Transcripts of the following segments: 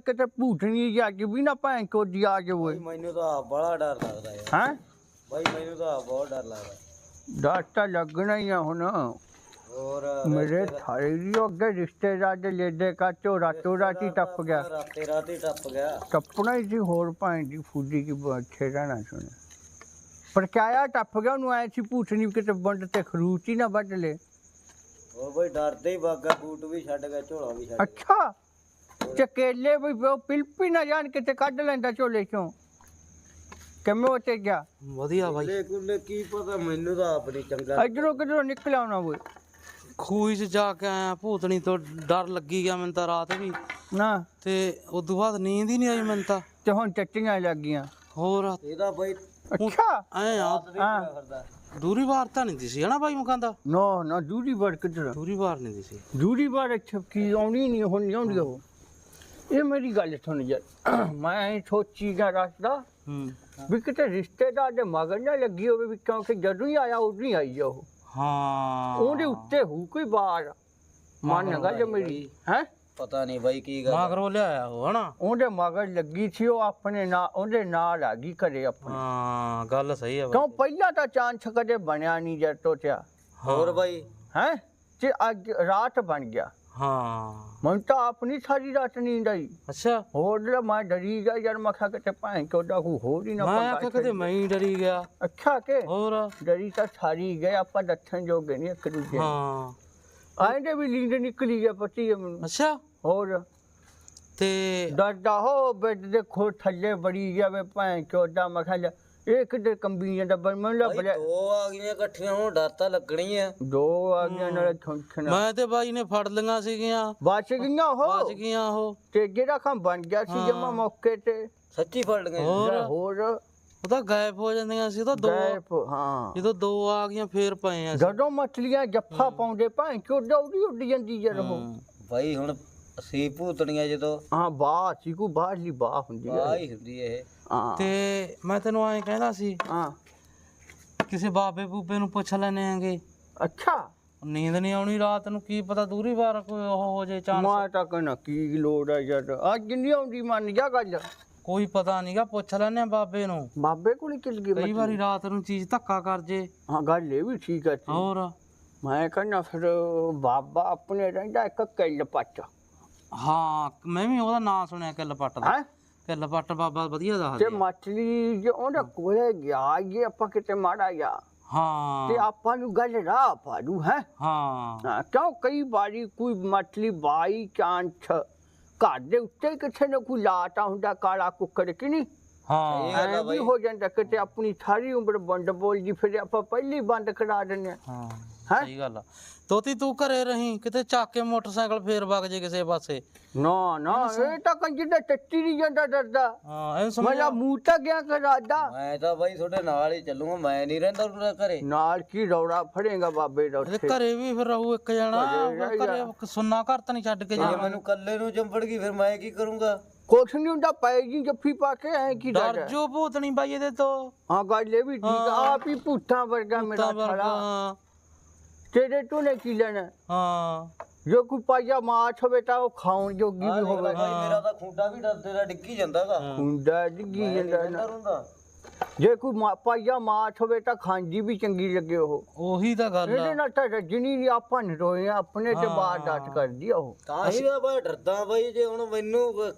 ਕਿਤੇ ਭੂਤਣੀ ਜਾ ਕੇ ਵੀ ਨਾ ਭੈਣ ਕੋ ਦੀ ਆ ਕੇ ਓਏ ਮੈਨੂੰ ਤਾਂ ਆਪ ਬੜਾ ਡਰ ਲੱਗਦਾ ਯਾਰ। ਹੈ? ਬਈ ਮੈਨੂੰ ਤਾਂ ਆਪ ਬਹੁਤ ਡਰ ਲੱਗਦਾ। ਡਰ ਤਾਂ ਲੱਗਣਾ ਹੀ ਆ ਹੁਣ। ਹੋਰ ਮੇਰੇ ਥਾਰੇ ਦੀ ਅੱਗੇ ਰਿਸ਼ਤੇਦਾਰ ਦੇ ਲੇਡੇ ਕਾ ਝੋਰਾ ਚੋਰਾ ਟੀ ਟੱਪ ਗਿਆ। ਰਾਤੇ ਰਾਤੇ ਟੱਪ ਗਿਆ। ਟੱਪਣਾ ਹੀ ਸੀ ਹੋਰ ਭੈਣ ਦੀ ਫੂਡੀ ਕੀ ਬੱਠੇ ਰਹਿਣਾ ਸੁਣ। ਪਰ ਕਿਆ ਟੱਪ ਗਿਆ ਉਹਨੂੰ ਐ ਸੀ ਭੂਤਣੀ ਕਿਤੇ ਬੰਡ ਤੇ ਖਰੂਚ ਹੀ ਨਾ ਵੱਢ ਲੇ। ਹੋਰ ਬਈ ਡਰਦੇ ਹੀ ਬਾਗਾ ਬੂਟ ਵੀ ਛੱਡ ਗਿਆ ਝੋਲਾ ਵੀ ਛੱਡ ਗਿਆ। ਅੱਛਾ! ਚਕੇਲੇ ਵੀ ਉਹ ਪਿਲਪੀ ਨਾ ਜਾਣ ਕਿਤੇ ਕੱਢ ਲੈਂਦਾ ਝੋਲੇ ਚੋਂ। ਕਿਵੇਂ ਉਹ ਤੇ ਗਿਆ? ਵਧੀਆ ਬਾਈ। ਕੁੱਲੇ ਕੁੱਲੇ ਕੀ ਪਤਾ ਮੈਨੂੰ ਤਾਂ ਆਪ ਨਹੀਂ ਚੰਗਾ ਇਧਰੋਂ ਕਿਧਰੋਂ ਨਿਕਲ ਆਉਣਾ ਓਏ। ਖੂਹੀ 'ਚ ਜਾ ਕੇ ਆਇਆ ਭੂਤਣੀ ਤੋਂ ਡਰ ਲੱਗੀ ਗਿਆ ਮੈਨੂੰ ਤਾਂ ਰਾਤ ਵੀ। ਨਾ। ਤੇ ਉਸ ਤੋਂ ਬਾਅਦ ਨੀਂਦ ਹੀ ਨਹੀਂ ਆਈ ਮੈਨੂੰ ਤਾਂ। ਤੇ ਹੁਣ ਚੱਟੀਆਂ ਲੱਗ ਗਈਆਂ। ਹੋਰ? ਇਹਦਾ ਬਈ ਅੱਛਾ। ਐ ਆ ਹਾਂ। ਦੂਰੀ ਵਾਰ ਤਾਂ ਨਹੀਂ ਦਿਸੀ ਹਨਾ ਬਾਈ ਮਕਾਂਦਾ? ਨੋ ਨਾ ਦੂਰੀ ਵਾਰ ਕਿਧਰ ਦੂਰੀ ਵਾਰ ਨਹੀਂ ਦਿਸੀ। ਦੂਰੀ ਵਾਰ ਛਪਕੀ ਆਉਣੀ ਨਹੀਂ ਹੁਣ ਨਹੀਂ ਆਉਂਦੀ ਉਹ। ਇਹ ਮੇਰੀ ਗੱਲ ਸੁਣ ਯਾਰ ਮੈਂ ਐਂ ਸੋਚੀ ਗਿਆ ਰਸਦਾ ਹੂੰ। ਵੀ ਕਿਤੇ ਰਿਸ਼ਤੇਦਾਰ ਦੇ ਮਗਰ ਨਾ ਲੱਗੀ ਹੋਵੇ ਵੀ ਕਿਉਂਕਿ ਜਦੋਂ ਹੀ ਆਇਆ ਉਦੋਂ ਹੀ ਆਈ ਆ ਉਹ। ਹਾਂ। ਉਹਦੇ ਉੱਤੇ ਹੋ ਕੋਈ ਬਾਰ ਮੰਨ ਗੱਲ ਮੇਰੀ। ਹੈ? ਪਤਾ ਨਹੀਂ ਬਈ ਕੀ ਗੱਲ ਮਗਰੋਂ ਲਿਆਇਆ ਉਹ ਹਨਾ? ਉਹਦੇ ਮਗਰ ਲੱਗੀ ਸੀ ਉਹ ਆਪਣੇ ਨਾਲ ਉਹਦੇ ਨਾਲ ਆ ਗਈ ਘਰੇ ਆਪਣੇ। ਹਾਂ ਗੱਲ ਸਹੀ ਆ ਕਿਉਂ ਪਹਿਲਾਂ ਤਾਂ ਚਾਂਸ ਕਦੇ ਬਣਿਆ ਨਹੀਂ ਜਦ ਟੋਟਿਆ ਹੋਰ ਬਈ? ਹੈ? ਤੇ ਅੱਜ ਰਾਤ ਬਣ ਗਿਆ। ਹਾਂ। ਮੈਨੂੰ ਤਾਂ ਆਪਣੀ ਸਾਰੀ ਰਾਤ ਨੀਂਦ ਆਈ। ਅੱਛਾ। ਹੋਰ ਜਿਹੜਾ ਮੈਂ ਡਰੀ ਗਿਆ ਯਾਰ ਮੈਂ ਕਿਹਾ ਕਿਤੇ ਭਾਂ ਕੋਦਾ ਕੋ ਹੋਰ ਹੀ ਨਾ ਮੈਂ ਆਖਿਆ ਕਿਤੇ ਮੈਂ ਹੀ ਡਰੀ ਗਿਆ। ਅੱਛਾ ਕਿ? ਹੋਰ? ਡਰੀ ਤਾਂ ਸਾਰੀ ਗਏ ਆਪਾਂ ਦੱਸਣ ਜੋਗੇ ਨਹੀਂ ਇੱਕ ਦੂਜੇ। ਹਾਂ। ਆਏ ਦੇ ਵੀ ਨੀਂਦ ਨਿਕਲੀ ਗਿਆ ਪਤੀ ਮੈਨੂੰ। ਅੱਛਾ। ਹੋਰ? ਤੇ ਡਰਦਾ ਹੋ ਬੈੱਡ ਦੇ ਖੋ ਥੱਲੇ ਬੜੀ ਜਾਵੇ ਭਾਂ ਕੋਦਾ ਮੈਂ ਕਿਹਾ ਲੈ, ਇਹ ਕਿਤੇ ਕੰਬੀ ਜਾਂਦਾ ਮੈਨੂੰ ਲੱਭ ਬਈ ਲਿਆ ਦੋ ਆ ਗਈਆਂ ਇਕੱਠੀਆਂ ਹੁਣ ਡਰ ਤਾਂ ਲੱਗਣੀ ਆ ਦੋ ਆ ਗਿਆ ਨਾਲ ਥੁੰਖਣਾ ਮੈਂ ਤੇ ਬਾਈ ਨੇ ਫੜ ਲਈਆਂ ਸੀਗੀਆਂ। ਬਚ ਗਈਆਂ ਹੋ ਬਚ ਗਈਆਂ ਉਹ। ਤੇ ਜਿਹੜਾ ਖਾਂ ਬਣ ਗਿਆ ਸੀ ਜਮਾ ਹਾਂ। ਮੌਕੇ ਤੇ। ਸੱਚੀ ਫੜ ਗਏ ਹੋਰ? ਹੋਰ? ਉਹ ਤਾਂ ਗਾਇਬ ਹੋ ਜਾਂਦੀਆਂ ਸੀ ਉਹ ਤਾਂ ਦੋ ਗੈਪ ਹਾਂ। ਜਦੋਂ ਦੋ ਆ ਗਈਆਂ ਫੇਰ ਪਏ ਆ ਜਦੋਂ ਮਛਲੀਆਂ ਜੱਫਾ ਪਾਉਂਦੇ ਭਾਂ ਕਿ ਉੱਡ ਉੱਡੀ ਉੱਡ ਜਾਂਦੀ ਜਦ ਉਹ ਬਈ ਹੁਣ ਅਸੀਂ ਭੂਤਣੀਆਂ ਜਦੋਂ ਹਾਂ ਬਾਹ ਸੀ ਕੋ ਬਾਹਰਲੀ ਬਾਹ ਹੁੰਦੀ ਆ। ਹੈ ਹੀ ਹੁੰਦੀ ਇਹ। ਹਾਂ। ਤੇ ਮੈਂ ਤੈਨੂੰ ਐਂ ਕਹਿੰਦਾ ਸੀ ਹਾਂ। ਕਿਸੇ ਬਾਬੇ ਬੂਬੇ ਨੂੰ ਪੁੱਛ ਲੈਨੇ ਆਂਗੇ। ਅੱਛਾ। ਨੀਂਦ ਨਹੀਂ ਆਉਣੀ ਰਾਤ ਨੂੰ ਕੀ ਪਤਾ ਦੂਰੀ ਵਾਰ ਕੋਈ ਉਹ ਹੋ ਜੇ ਚਾਂਸ। ਮੈਂ ਤਾਂ ਕਹਿਣਾ ਕੀ ਲੋੜ ਹੈ ਯਾਰ। ਅੱਜ ਨਹੀਂ ਆਉਂਦੀ ਮੰਨ ਜਾ ਗੱਲ। ਕੋਈ ਪਤਾ ਨਹੀਂਗਾ ਪੁੱਛ ਲੈਨੇ ਆ ਬਾਬੇ ਨੂੰ। ਬਾਬੇ ਕੋਲ ਚੱਲ ਗਈ ਕਈ। ਵਾਰੀ ਰਾਤ ਨੂੰ ਚੀਜ਼ ਧੱਕਾ ਕਰ ਜੇ। ਹਾਂ ਗੱਲ ਇਹ ਵੀ ਠੀਕ ਹੈ ਜੀ। ਹੋਰ? ਮੈਂ ਕਹਿੰਦਾ ਫਿਰ ਬਾਬਾ ਆਪਣੇ ਰਹਿੰਦਾ ਇੱਕ ਕਿੱਲ ਪੱਟ। ਹਾਂ ਮੈਂ ਵੀ ਉਹਦਾ ਨਾਂ ਸੁਣਿਆ ਕਿੱਲ ਪੱਟ ਦਾ। ਹੈ? ਕਿੱਲ ਪੱਟ ਬਾਬਾ ਵਧੀਆ ਤੇ ਦੱਸਦੇ ਆ। ਮਛਲੀ ਜੇ ਉਹਦੇ ਕੋਲੇ ਗਿਆ ਇਹ ਆਪਾਂ ਕਿਤੇ ਮਾੜਾ ਗਿਆ ਤੇ ਹਾਂ ਆਪਾਂ ਨੂੰ ਗੱਲ ਰਾਹ ਪਾੜੂ ਹੈ? ਹਾਂ। ਹਾਂ, ਕਿਉਂ ਕਈ ਵਾਰੀ ਕੋਈ ਮਛਲੀ ਬਾਈ ਚਾਂਸ ਘਰ ਦੇ ਉੱਤੇ ਕਿਸੇ ਨੇ ਕੋਈ ਲਾਤਾ ਹੁੰਦਾ ਕਾਲਾ ਕੁੱਕੜ ਕਿ ਨਹੀਂ? ਹਾਂ। ਐ ਵੀ। ਹੋ ਜਾਂਦਾ ਕਿਤੇ ਆਪਣੀ ਸਾਰੀ ਉਮਰ ਬੰਡ ਬੋਲ ਜੀ ਫਿਰ ਆਪਾਂ ਪਹਿਲੀ ਬੰਦ ਕਰਾ ਦਿੰਦੇ ਹਾਂ। ਹਾਂ। ਹੈਂ? ਸਹੀ ਗੱਲ ਆ। ਤੋਤੀ ਤੂੰ ਘਰੇ ਰਹੀਂ ਕਿਤੇ ਚੱਕ ਕੇ ਮੋਟਰਸਾਈਕਲ ਫੇਰ ਵਗ ਜੇ ਕਿਸੇ ਪਾਸੇ। ਨਾ ਨਾ ਇਹ ਤਾਂ ਕੰਜ ਦਾ ਟੱਟੀ ਨਹੀਂ ਜਾਂਦਾ ਡਰਦਾ। ਹਾਂ ਇਹ ਸਮਝ ਮੇਰਾ ਮੂੰਹ ਤਾਂ ਗਿਆ ਕਰਾਦਾ ਮੈਂ ਤਾਂ ਬਾਈ ਤੁਹਾਡੇ ਨਾਲ ਹੀ ਚੱਲੂਗਾ ਮੈਂ ਨਹੀਂ ਰਹਿੰਦਾ ਉਹਨਾਂ ਘਰੇ। ਨਾਲ ਕੀ ਰੌੜਾ ਫੜੇਗਾ ਬਾਬੇ ਦਾ ਇਹਦੇ ਉੱਥੇ? ਘਰੇ ਵੀ ਫਿਰ ਰਹੂ ਇੱਕ ਜਣਾ ਘਰੇ ਘਰੇ। ਸੁੰਨਾ ਘਰ ਤਾਂ ਨਹੀਂ ਛੱਡ ਕੇ ਜੇ ਜਾਣਾ। ਮੈਨੂੰ ਕੱਲੇ ਨੂੰ ਚੰਬੜ ਗਈ ਫਿਰ ਮੈਂ ਕੀ ਕਰੂੰਗਾ? ਕੁਛ ਨਹੀਂ ਹੁੰਦਾ ਪੈ ਜੀ ਜੱਫੀ ਪਾ ਕੇ ਐ ਕੀ ਡਰ ਡਰ ਜੋ ਭੂਤਣੀ ਬਾਈ ਇਹਦੇ ਤੋਂ। ਹਾਂ ਗੱਲ ਇਹ ਵੀ ਠੀਕ ਆ। ਆਪ ਹੀ ਪੁੱਠਾ ਵਰਗਾ ਮੇਰਾ ਵਰਗਾ ਖੜਾ ਤੇਰੇ ਤੋਂ ਨੇ ਕੀ ਲੈਣਾ ਹਾਂ ਜੋ ਕੋਈ ਪਾਇਆ ਮਾਛ ਹੋਵੇ ਤਾਂ ਉਹ ਖਾਉਣ ਜੋਗੀ ਵੀ ਲੈ ਹੋਵੇ ਮੇਰਾ ਤਾਂ ਖੁੰਡਾ ਵੀ ਡਰਦੇ ਦਾ ਡਿੱਗੀ ਜਾਂਦਾਗਾ ਹੁੰਦਾ ਡਿੱਗੀ ਜਾਂਦਾ ਨਾ। ਜੇ ਕੋਈ ਮਾ- ਪਾਇਆ ਮਾਛ ਹੋਵੇ ਤਾਂ ਖਾਂਜੀ ਵੀ ਚੰਗੀ ਲੱਗੇ ਉਹ ਉਹੀ ਤਾਂ ਗੱਲ ਇਹਦੇ ਆ ਨਾਲ ਤਾਂ ਰਜਣੀ ਨਹੀਂ ਆਪਾਂ ਨੀ ਰੋਏ ਆ, ਆਪਣੇ ਤੇ ਬਾਹਰ ਡਾਟ ਕਰਦੀ ਆ ਉਹ ਤਾਂ ਹੀ ਮੈਂ ਬੜਾ ਡਰਦਾ ਬਾਈ ਜੇ ਹੁਣ ਮੈਨੂੰ ਕ-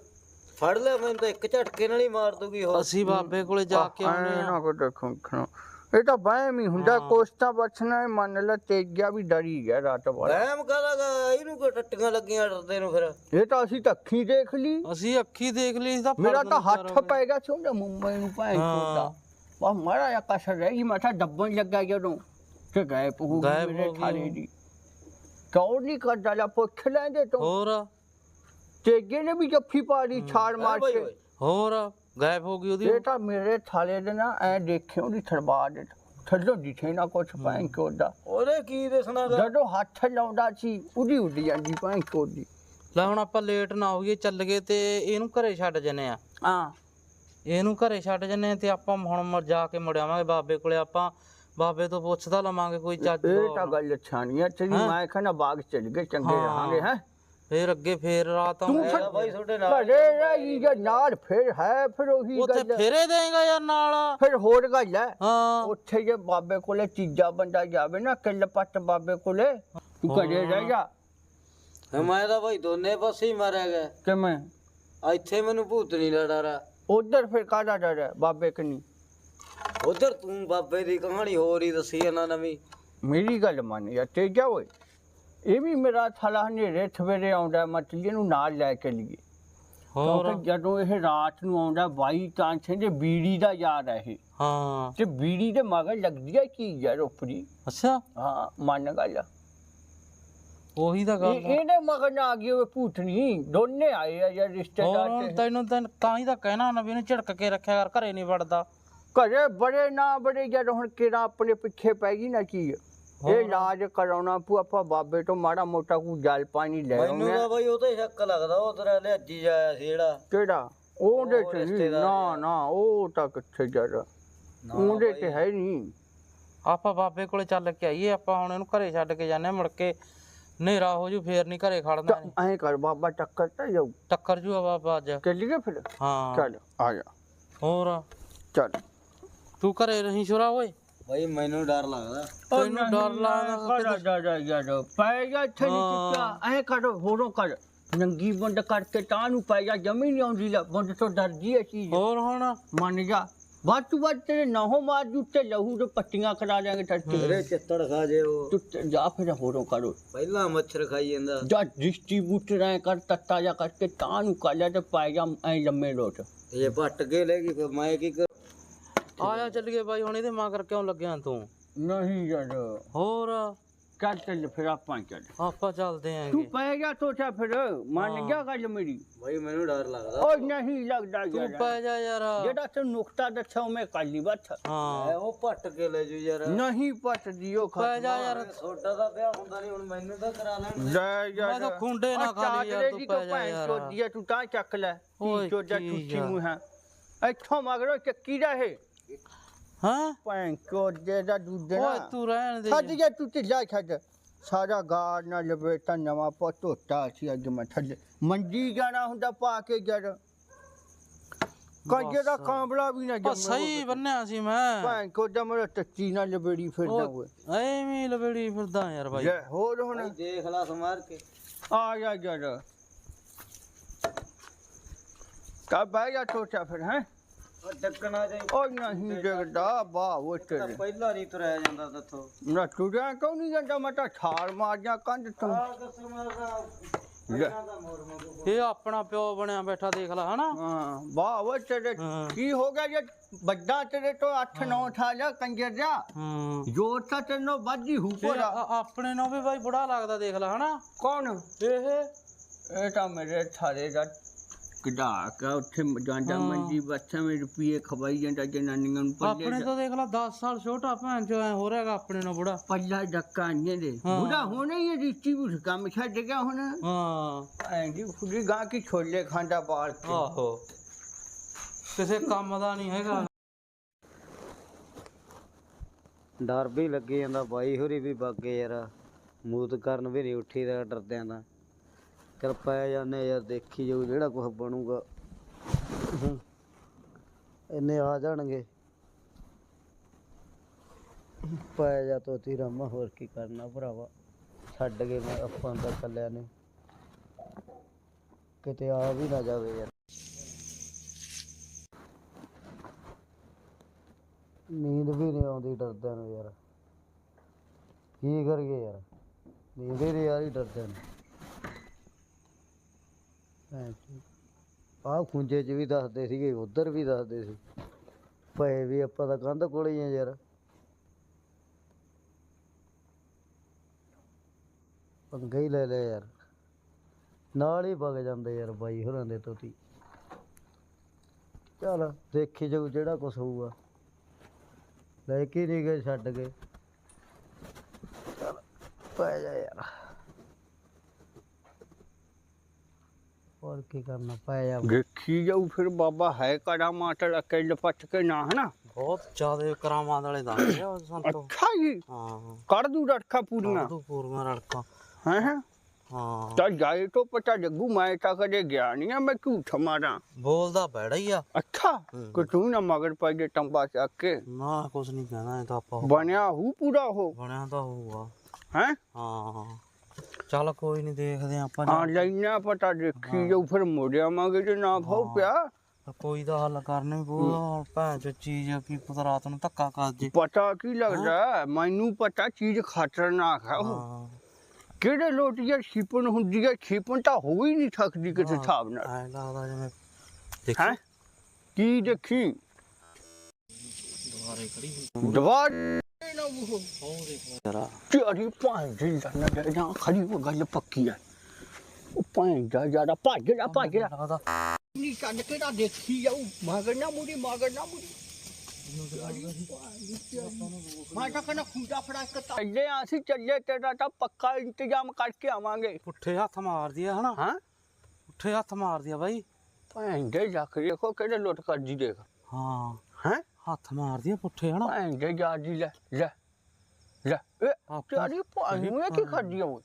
ਫੜ ਲਿਆ ਮੈਨੂੰ ਤਾਂ ਇੱਕ ਝਟਕੇ ਨਾਲ ਹੀ ਮਾਰ ਦੂਗੀ ਉਹ ਅਸੀਂ ਬਾਬੇ ਕੋਲੇ ਜਾ ਕੇ ਆਉਨੇ ਐਂ ਆ ਨਾ ਕੋ ਦੇਖੋ ਖਣੋ ਇਹ ਤਾਂ ਵਹਿਮ ਹੀ ਹੁੰਦਾ ਕੋਸਤਾ ਬਚਣਾ ਹੈ, ਮੰਨ ਲੈ ਤੇਜਿਆ ਵੀ ਡਰੀ ਗਿਆ ਰਾਤ ਵਾਲਾ ਵਹਿਮ ਕਰਾਂਗਾ ਇਹਨੂੰ ਕੋ ਟੱਟੀਆਂ ਲੱਗੀਆਂ ਡਰਦੇ ਨੂੰ ਫਿਰ ਇਹ ਤਾਂ ਅਸੀਂ ਤਾਂ ਅੱਖੀ ਦੇਖ ਲਈ ਅਸੀਂ ਅੱਖੀ ਦੇਖ ਲਈ ਤਾਂ ਮੇਰਾ ਫੜ ਤਾਂ ਲੈਂਦੇ ਹੱਥ ਚਾਰੋਂ ਪੈ ਗਿਆ ਸੀ ਉਹਦੇ ਮੁੰਬਈ ਨੂੰ ਭਾਈ ਹਾਂ। ਕੋਦਾ ਵਾ ਮਾਰਾ ਜਾਂ ਕਸਰ ਰਹੀ ਮੈਂ ਤਾਂ ਦੱਬਣ ਲੱਗਾ ਜਦੋਂ ਤੇ ਗਏ ਪਹੂ ਗਾਇਬ ਮੇਰੇ ਹੋ ਗਈ ਥਾਲੇ ਉਹ। ਦੀ ਕੌਣ ਨਹੀਂ ਕਰਦਾ ਲਾ ਪੁੱਛ ਲੈਂਦੇ ਤੋਂ ਹੋਰ ਤੇਜੇ ਨੇ ਵੀ ਜੱਫੀ ਪਾ ਲਈ ਛਾੜ ਮਾਰ ਬਾਈ ਕੇ ਓਏ ਹੋਰ ਗਾਇਬ ਹੋ ਗਈ ਉਹਦੀ। ਇਹ ਤਾਂ ਮੇਰੇ ਥਾਲੇ ਦੇ ਨਾ ਐ ਦੇਖਿਓ ਉਹਦੀ ਥਰਬਾ ਦੇ ਥੱਲੋਂ ਦਿਖੇ ਨਾ ਕੁਛ ਭਾਈ ਕੋਦਾ ਉਹਦੇ। ਕੀ ਦੱਸਣਾਗਾ ਜਦੋਂ ਹੱਥ ਲਾਉਂਦਾ ਸੀ ਉਹਦੀ ਉੱਡ ਜਾਂਦੀ ਭਾਈ ਕੋਦੀ ਲੈ ਹੁਣ ਆਪਾਂ ਲੇਟ ਨਾ ਹੋਈਏ ਚੱਲ ਗਏ ਤੇ ਇਹਨੂੰ ਘਰੇ ਛੱਡ ਜੰਨੇ ਆ। ਹਾਂ। ਇਹਨੂੰ ਘਰੇ ਛੱਡ ਜੰਨੇ ਤੇ ਆਪਾਂ ਹੁਣ ਮ- ਜਾ ਕੇ ਮੁੜ ਆਵਾਂਗੇ ਬਾਬੇ ਕੋਲੇ। ਆਪਾਂ ਬਾਬੇ ਤੋਂ ਪੁੱਛਦਾ ਲਵਾਂਗੇ ਕੋਈ ਚੱਜ ਇਹ ਦਾ। ਤਾਂ ਗੱਲ ਛਾਣੀਆਂ ਤੇਰੀ? ਮੈਂ ਕਹਿੰਦਾ ਬਾਗ ਚੱਲ ਗਏ ਚੰਗੇ। ਰਹਾਂਗੇ ਹੈ? ਫੇਰ ਅੱਗੇ ਫੇਰ ਰਾਤ ਤੂੰ ਆਉਂਦੀ। ਮੈਂ ਤਾਂ ਬਾਈ ਤੁਹਾਡੇ ਨਾਲ ਘਰੇ ਰਹੀ ਜੇ ਨਾਲ ਫਿਰ ਹੈ ਫਿਰ ਉਹੀ ਉੱਥੇ ਗੱਲ। ਹੈ। ਫੇਰੇ ਦੇਗਾ ਯਾਰ ਨਾਲ। ਫਿਰ ਹੋਰ ਗੱਲ ਹੈ। ਹਾਂ। ਉੱਥੇ ਜੇ ਬਾਬੇ ਕੋਲੇ ਚੀਜ਼ਾਂ ਬੰਦਾ ਜਾਵੇ ਨਾ ਕਿੱਲ ਪੱਟ ਬਾਬੇ ਕੋਲੇ ਤੂੰ ਘਰੇ ਰਹਿ ਜਾ। ਮੈਂ ਤਾਂ ਬਾਈ ਦੋਨੇ ਪਾਸੇ ਹੀ ਮਾਰਿਆ ਗਿਆ। ਕਿਵੇਂ? ਇੱਥੇ ਮੈਨੂੰ ਭੂਤ ਨਹੀਂ ਲੜਾ ਰਾ ਉਧਰ ਫਿਰ ਕਾਹਦਾ ਡਰ ਹੈ ਬਾਬੇ ਕਨੀ? ਉਧਰ ਤੂੰ ਬਾਬੇ ਦੀ ਕਹਾਣੀ ਹੋਰ ਹੀ ਦੱਸੀ ਇਹਨਾਂ ਨਵੀਂ। ਮੇਰੀ ਗੱਲ ਮੰਨ ਯਾ ਤੇ ਜਾ ਓਏ। ਇਹ ਵੀ ਮੇਰਾ ਥਾਲਾ ਹਨੇਰੇ ਸਵੇਰੇ ਆਉਂਦਾ ਮਤਲਬ ਇਹਨੂੰ ਨਾਲ ਲੈ ਕੇ ਲਈਏ ਹੋਰ? ਜਦੋਂ ਇਹ ਰਾਤ ਨੂੰ ਆਉਂਦਾ ਬਾਈ ਚਾਂਸ ਦੇ ਬੀੜੀ ਦਾ ਯਾਰ ਹੈ ਇਹ। ਹਾਂ। ਤੇ ਬੀੜੀ ਦੇ ਮਗਰ ਲੱਗਦੀ ਹੈ ਕੀ ਯਾਰ ਉਪਰੀ? ਅੱਛਾ। ਹਾਂ ਮੰਨ ਗੱਲ ਉਹੀ ਤਾਂ ਗੱਲ। ਇਹਦੇ ਮਗਰ ਨਾ ਆ ਗਈ ਉਹ ਦੋਨੇ ਆਏ ਆ ਯਾਰ ਰਿਸ਼ਤੇਦਾਰ ਤੇ ਤੈਨੂੰ ਤਾਂ ਤਾਂ ਹੀ ਤਾਂ ਕਹਿਣਾ ਨਾ ਵੀ ਇਹਨੂੰ ਝੜਕ ਕੇ ਰੱਖਿਆ ਕਰ ਘਰੇ ਨਹੀਂ ਵੜਦਾ। ਘਰੇ ਬੜੇ ਨਾ ਬੜੇ ਜਦ ਹੁਣ ਕਿਹੜਾ ਆਪਣੇ ਪਿੱਛੇ ਪੈ ਗਈ ਨਾ ਕੀ ਇਹ ਇਲਾਜ ਕਰਾਉਣਾ ਪੂ ਆਪਾਂ ਬਾਬੇ ਤੋਂ ਮਾੜਾ ਮੋਟਾ ਕੋ ਜਲ ਪਾਣੀ ਲੈ ਮੈਨੂੰ ਆਉਣਾ ਤਾਂ ਬਾਈ ਉਹ ਤੇ ਸ਼ੱਕ ਲੱਗਦਾ ਉਹ ਤੇਰਾ ਲਿਆਜੀ ਜਾਇਆ ਸੀ ਜਿਹੜਾ। ਕਿਹੜਾ? ਉਹਦੇ ਉਹ ਚ ਨਹੀਂ। ਰਿਸ਼ਤੇਦਾਰ ਨਾ ਆ। ਨਾ ਉਹ ਤਾਂ ਕਿੱਥੇ ਜਰ। ਨਾ ਉਹਦੇ ਬਾਈ, ਚ ਹੈ ਨਹੀਂ। ਆਪਾਂ ਬਾਬੇ ਕੋਲੇ ਚੱਲ ਕੇ ਆਈਏ ਆਪਾਂ ਹੁਣ ਇਹਨੂੰ ਘਰੇ ਛੱਡ ਕੇ ਜਾਂਦੇ ਹਾਂ, ਮੁੜ ਕੇ ਹਨੇਰਾ ਹੋ ਜੂ ਫੇਰ ਨਹੀਂ ਘਰੇ ਖੜਨਾ ਨੀ। ਐਂ ਕਰ ਬਾਬਾ ਟੱਕਰ ਤਾਂ ਜਾਊ। ਟੱਕਰ ਜੂ ਬਾਬਾ ਅੱਜ। ਚੱਲੀਏ ਫਿਰ? ਹਾਂ। ਚੱਲ ਆ ਜਾ। ਹੋਰ? ਚੱਲ। ਤੂੰ ਘਰੇ ਨਹੀਂ ਛੁਰਾ ਓਏ? ਬਾਈ ਮੈਨੂੰ ਡਰ ਲੱਗਦਾ। ਤੈਨੂੰ ਡਰ ਲੱਗਦਾ ਕਰ ਜਾ ਜਾ ਜਾ ਪੈ ਜਾ ਇੱਥੇ ਨਹੀਂ। ਚੁੱਕਿਆ। ਐਂ ਕਰ ਹੋਰੋਂ ਕਰ ਨੰਗੀ ਬੰਦ ਕਰਕੇ ਤਾਂ ਨੂੰ ਪੈ ਜਾ ਜਮੀ ਨਹੀਂ ਆਉਂਦੀ ਲੈ। ਬੰਦ ਤੋਂ ਡਰਦੀ ਹੈ ਚੀਜ਼। ਹੋਰ ਹੁਣ? ਮੰਨ ਜਾ। ਵੱਧ ਤੋਂ ਵੱਧ ਤੇਰੇ ਨਾਹੋਂ ਮਾਰ ਜੂ ਤੇ ਲਹੂ ਦੇ ਪੱਟੀਆਂ ਕਰਾ ਲਿਆਂਗੇ ਟੱਟੇ ਮੇਰੇ ਚਿੱਤੜ ਖਾ ਜੇ ਉਹ। ਤੂੰ ਤੇ ਜਾ ਫਿਰ ਹੋਰੋਂ ਕਰੋ ਪਹਿਲਾਂ ਮੱਛਰ ਖਾਈ ਜਾਂਦਾ। ਜਾ ਡਿਸਟ੍ਰੀਬਿਊਟਰ ਐ ਕਰ ਤੱਤਾ ਜਾ ਕਰਕੇ ਤਾਂ ਨੂੰ ਕਰ ਲਿਆ ਤੇ ਪੈ ਜਾ ਐ ਲੰਮੇ ਲੋਟ। ਇਹ ਪੱਟ ਕੇ ਲੈ ਗਈ ਫਿਰ ਮੈਂ ਕੀ ਕਰ? ਆਇਆ ਚੱਲੀਏ ਬਾਈ ਹੁਣ ਇਹਦੇ ਮਗਰ ਕਿਉਂ ਲੱਗਿਆ ਤੂੰ? ਨਹੀਂ ਯਾਰ। ਹੋਰ? ਚੱਲ ਚੱਲ ਫਿਰ ਆਪਾਂ ਚੱਲ। ਆਪਾਂ ਚੱਲਦੇ ਤੂੰ ਆਂਗੇ ਪੈ ਜਾ ਤੋਟਾ ਫਿਰ ਮੰਨ ਜਾ ਗੱਲ ਮੇਰੀ? ਬਾਈ ਮੈਨੂੰ ਡਰ ਲੱਗਦਾ। ਓ ਨਹੀਂ ਲੱਗਦਾ ਤੂੰ ਪੈ ਜਾ ਯਾਰ। ਜਿਹੜਾ ਤੈਨੂੰ ਨੁਕਤਾ ਦੱਸਿਆ ਉਹ ਮੈਂ ਕਾਲੀ ਬੱਥ ਹਾਂ। ਉਹ ਪੱਟ ਕੇ ਲੈ ਜੂ ਯਾਰ। ਨਹੀਂ ਪਟਦੀ ਉਹ ਪੈ ਜਾ ਯਾਰ। ਛੋਟਾ ਦਾ ਵਿਆਹ ਹੁੰਦਾ ਨਹੀਂ ਹੁਣ ਮੈਨੂੰ ਤਾਂ ਕਰਾ ਲੈਣ ਲੈ ਜਾ ਮੈਂ ਤਾਂ ਖੁੰਡੇ ਨਾ ਖਾ ਲਈ ਯਾਰ ਤੂੰ ਪੈ ਜਾ ਯਾਰ। ਚੋਦੀ ਆ, ਤੂੰ ਤਾਂ ਚੱਕ ਲੈ। ਓਏ ਚੋਦਾ ਟੁੱਟੀ। ਮੂੰਹ ਹੈ। ਇੱਥੋਂ ਮਗਰੋਂ ਚੱਕੀ ਦਾ ਇਹ? ਹਾਂ? ਭੈਣ ਚੋਦੇ ਦਾ ਦੁੱਧ ਨਾ ਓਏ ਤੂੰ ਰਹਿਣ ਦੇ ਛੱਡ ਜਾ। ਤੂੰ ਢਿੱਲਾ ਛੱਡ। ਸਾਰਾ ਗਾਰ ਨਾਲ ਲਪੇਟਾ ਨਵਾਂ ਪਾ ਧੋਤਾ ਸੀ ਅੱਜ ਮੈਂ ਥੱਲੇ। ਮੰਜੀ ਜਾਣਾ ਹੁੰਦਾ ਪਾ ਕੇ ਜੜ ਕੰਜੇ ਦਾ। ਕਾਂਬਲਾ ਵੀ ਨਾ ਜੰਮੇ ਸਹੀ ਬੰਨਿਆ ਸੀ ਮੈਂ। ਭੈਣ ਕੋਦਾ ਮੇਰਾ ਟੱਚੀ ਨਾਲ ਲਬੇੜੀ ਫਿਰਦਾ ਹੋਏ ਐਵੇਂ ਲਵੇੜੀ ਫਿਰਦਾ ਯਾਰ ਲੈ ਹੋਰ ਹੁਣ? ਦੇਖ ਲਾ ਸਮਾਰ ਕੇ। ਆ ਜਾ ਜੜ ਕਾ ਬਹਿ ਜਾ ਛੋਟਾ ਫਿਰ ਹੈ? ਡੱਕਣਾ ਚਾਹੀ ਉਹ ਨਹੀਂ ਜਗਦਾ ਵਾਹ ਉਹ ਤੇਰੇ। ਪਹਿਲਾਂ ਨਹੀਂ ਤੁਰਿਆ ਜਾਂਦਾ ਤੱਥੋਂ ਨਾ ਤੁਰਿਆ ਕਿਉਂ ਨਹੀਂ ਜਾਂਦਾ? ਮੈਂ ਤਾਂ ਛਾਲ ਮਾਰ ਜਾ ਕੰਧ ਤੋਂ। ਆ ਦੱਸੋ ਇਹ ਆਪਣਾ ਪਿਓ ਬਣਿਆ ਬੈਠਾ ਦੇਖ ਲੈ ਹਨਾ? ਹਾਂ ਵਾਹ ਉਹ ਤੇਰੇ। ਹਾਂ। ਕੀ ਹੋ ਗਿਆ ਜੇ ਵੱਡਾ ਤੇਰੇ ਤੋਂ 8 9 ਠਾ ਜਾ ਕੰਜਰ ਜਾ ਹੂੰ। ਜੋਰ ਤਾਂ ਤੈਨੂੰ ਹੂ ਇਹ ਆ- ਆਪਣੇ ਨੂੰ ਵੀ ਬਾਈ ਬੁੜਾ ਲੱਗਦਾ ਦੇਖ ਲੈ ਹਨਾ? ਕੌਣ? ਇਹ? ਇਹ ਤਾਂ ਮੇਰੇ ਥਾਰੇ ਦਾ ਕਢਾ ਕੇ ਉੱਥੇ ਜਾਂਦਾ ਹਾਂ। ਮੰਡੀ ਬੱਚਾ ਮੇ ਰੁਪਏ ਖਵਾਈ ਜਾਂਦਾ ਜਨਾਨੀਆਂ ਨੂੰ ਆਪਣੇ ਪੱਲੇ ਤੋਂ ਦੇਖ ਲੈ 10 ਸਾਲ ਛੋਟਾ ਭੈਣ ਚੋ ਐ ਹੋ ਰਿਹਾਗਾ ਆਪਣੇ ਨੂੰ ਬੁੜਾ। ਪੱਲਾ ਡੱਕਾ ਨਹੀਂ ਦੇ ਹਾਂ। ਬੁੜਾ ਹੋਣਾ ਹੀ ਵੀ ਕੰਮ ਛੱਡ ਗਿਆ ਹੁਣ। ਹਾਂ। ਐਂਦੀ ਫੁੱਡੀ ਗਾਂ ਕੀ ਛੋਲੇ ਖਾਂਦਾ ਬਾਲ ਕੇ। ਆਹੋ। ਕਿਸੇ ਕੰਮ ਦਾ ਨਹੀਂ ਹੈਗਾ। ਡਰ ਵੀ ਲੱਗੇ ਜਾਂਦਾ ਬਾਈ ਹੋਰੀ ਵੀ ਬਾਗੇ ਯਾਰ। ਮੂਤ ਕਰਨ ਵੀ ਨਹੀਂ ਉੱਠੀ ਦਾ ਡਰਦਿਆਂ ਦਾ। ਚਲ ਪੈ ਜਾਂਦੇ ਯਾਰ, ਦੇਖੀ ਜਾਊ ਜਿਹੜਾ ਕੁਝ ਬਣੂਗਾ। ਇੰਨੇ ਆ ਜਾਣਗੇ। ਪੈ ਜਾ ਤੋਤੀ ਰਾਮਾ, ਹੋਰ ਕੀ ਕਰਨਾ ਭਰਾਵਾ। ਛੱਡ ਕੇ ਮੈਂ ਆਪਾਂ ਤਾਂ ਕੱਲਿਆਂ ਨੇ। ਕਿਤੇ ਆ ਵੀ ਨਾ ਜਾਵੇ ਯਾਰ। ਨੀਂਦ ਵੀ ਨਹੀਂ ਆਉਂਦੀ ਡਰਦਿਆਂ ਨੂੰ ਯਾਰ। ਕੀ ਕਰੀਏ ਯਾਰ? ਨੀਂਦ ਹੀ ਨਹੀਂ ਆ ਰਹੀ ਡਰਦਿਆਂ ਨੂੰ। ਆਹ ਖੁੰਝੇ 'ਚ ਵੀ ਦੱਸਦੇ ਸੀਗੇ, ਉਧਰ ਵੀ ਦੱਸਦੇ ਸੀ। ਪਏ ਵੀ ਆਪਾਂ ਤਾਂ ਕੰਧ ਕੋਲੇ ਹੀ ਆ ਯਾਰ। ਪੰਗਾ ਹੀ ਲੈ ਲਿਆ ਯਾਰ। ਨਾਲ ਹੀ ਵਗ ਜਾਂਦੇ ਯਾਰ ਬਾਈ ਹੋਰਾਂ ਦੇ ਤੋਤੀ ਚਲ, ਦੇਖੀ ਜਾਊ ਜਿਹੜਾ ਕੁਛ ਹੋਊਗਾ। ਲੈ ਕੇ ਨਹੀਂ ਗਏ, ਛੱਡ ਕੇ ਚੱਲ, ਪੈ ਜਾ ਯਾਰ। ਹੋਰ ਕੀ ਕਰਨਾ ਪੈ ਜਾ ਦੇਖੀ ਜਾਊ ਫਿਰ ਬਾਬਾ ਹੈ ਕੜਾ ਮਾਟੜ ਕੇ ਲਪਟ ਕੇ ਨਾ ਹਨਾ? ਬਹੁਤ ਜ਼ਿਆਦਾ ਕਰਾਮਾਂ ਵਾਲੇ ਦੱਸਦੇ ਆ ਉਹ ਸੰਤੋ। ਅੱਛਾ ਜੀ। ਹਾਂ। ਕਰ ਦੂ ਰੜਖਾ ਪੂਰੀਆਂ। ਤੂੰ ਪੂਰੀਆਂ ਰੜਕਾਂ ਹੈ ਹੈ? ਹਾਂ। ਤਾਂ ਜਾਏ ਤੋਂ ਪਤਾ ਲੱਗੂ ਮੈਂ ਤਾਂ ਕਦੇ ਗਿਆ ਨਹੀਂ ਆ ਮੈਂ ਝੂਠ ਮਾਰਾਂ। ਬੋਲਦਾ ਬੈੜਾ ਹੀ ਆ। ਅੱਛਾ। ਕਿ ਤੂੰ ਨਾ ਮਗਰ ਪੈ ਜੇ ਟੰਬਾ ਚੱਕ ਕੇ। ਨਾ ਕੁਛ ਨਹੀਂ ਕਹਿਣਾ ਇਹ ਤਾਂ ਆਪਾਂ ਬਣਿਆ ਹੂ ਪੂਰਾ ਹੋ ਬਣਿਆ ਤਾਂ ਹੋਊਗਾ। ਹੈ? ਹਾਂ। ਚੱਲ ਕੋਈ ਨਹੀਂ ਦੇਖਦੇ ਆਪਾਂ ਹਾਂ ਲੈਣਾ ਪਤਾ ਦੇਖੀ ਜੋ ਫਿਰ ਮੋੜਿਆ ਮੰਗੇ ਜੇ ਨਾ ਹਾਂ। ਪਿਆ। ਕੋਈ ਦਾ ਹੱਲ ਕਰਨਾ ਹੁਣ ਭੈਣ ਚੋ ਚੀਜ਼ ਕੀ ਪਤਾ ਰਾਤ ਨੂੰ ਧੱਕਾ ਕਰ ਜੇ। ਪਤਾ ਕੀ ਲੱਗਦਾ ਮੈਨੂੰ ਪਤਾ ਚੀਜ਼ ਖਤਰਨਾਕ ਹੈ ਉਹ। ਕਿਹੜੇ ਲੋਟੀਆਂ ਛਿਪਣ ਹੁੰਦੀ ਹੈ ਛਿਪਣ ਤਾਂ ਹੋ ਹੀ ਨਹੀਂ ਸਕਦੀ ਕਿਸੇ ਹਿਸਾਬ ਨਾਲ। ਐ ਲੱਗਦਾ ਜਿਵੇਂ ਹੈ? ਦੇਖੀ ਕੀ ਦੇਖੀ? ਦੁਬਾਰੇ ਖੜੀ ਹੋਈ। ਦਵਾਰ ਉਹ ਦੇਖ ਲੈ ਜਰਾ ਤੇਰੀ ਭਾਂ ਦੀ ਲੰਨ ਨਾ ਖੜੀ ਉਹ ਗੱਲ ਪੱਕੀ ਹੈ ਉਹ ਭਾਂ ਦਾ ਜ਼ਿਆਦਾ ਭੱਜ ਜਾ ਭੱਜ ਜਾ ਲੱਗਦਾ ਨਹੀਂ ਕੱਢ ਕੇ ਤਾਂ ਦੇਖੀ ਜਾਊ ਮਗਰ ਨਾ ਮੁੜੀ ਮਗਰ ਨਾ ਮੁੜੀ ਮੈਂ ਤਾਂ ਕਹਿੰਦਾ ਖੁੰਡਾ ਫੜਾ ਕੇ ਚੱਲੇ ਆਂ ਅਸੀਂ ਚੱਲੇ ਤੇਰਾ ਤਾਂ ਪੱਕਾ ਇੰਤਜ਼ਾਮ ਕਰਕੇ ਆਵਾਂਗੇ। ਪੁੱਠੇ ਹੱਥ ਮਾਰਦੀ ਆ ਹਨਾ? ਹਾਂ? ਪੁੱਠੇ ਹੱਥ ਮਾਰਦੀ ਆ ਬਾਈ। ਭੈਣ ਦੇ ਜਾ ਕੇ ਦੇਖੋ ਕਿਹੜੇ ਲੁੱਟ ਕਰਦੀ ਦੇਖ। ਹਾਂ। ਹੈ? ਹੱਥ ਮਾਰਦੀ ਆ ਪੁੱਠੇ ਹਨਾ? ਭੈਣ ਦੇ ਜਾ ਦੀ ਲੈ ਲੈ। ਲੈ ਆਪਾਂ ਤੇਰੀ ਭਾਂ ਨੂੰ ਕੀ ਕਰਦੀ ਆ ਉਹ?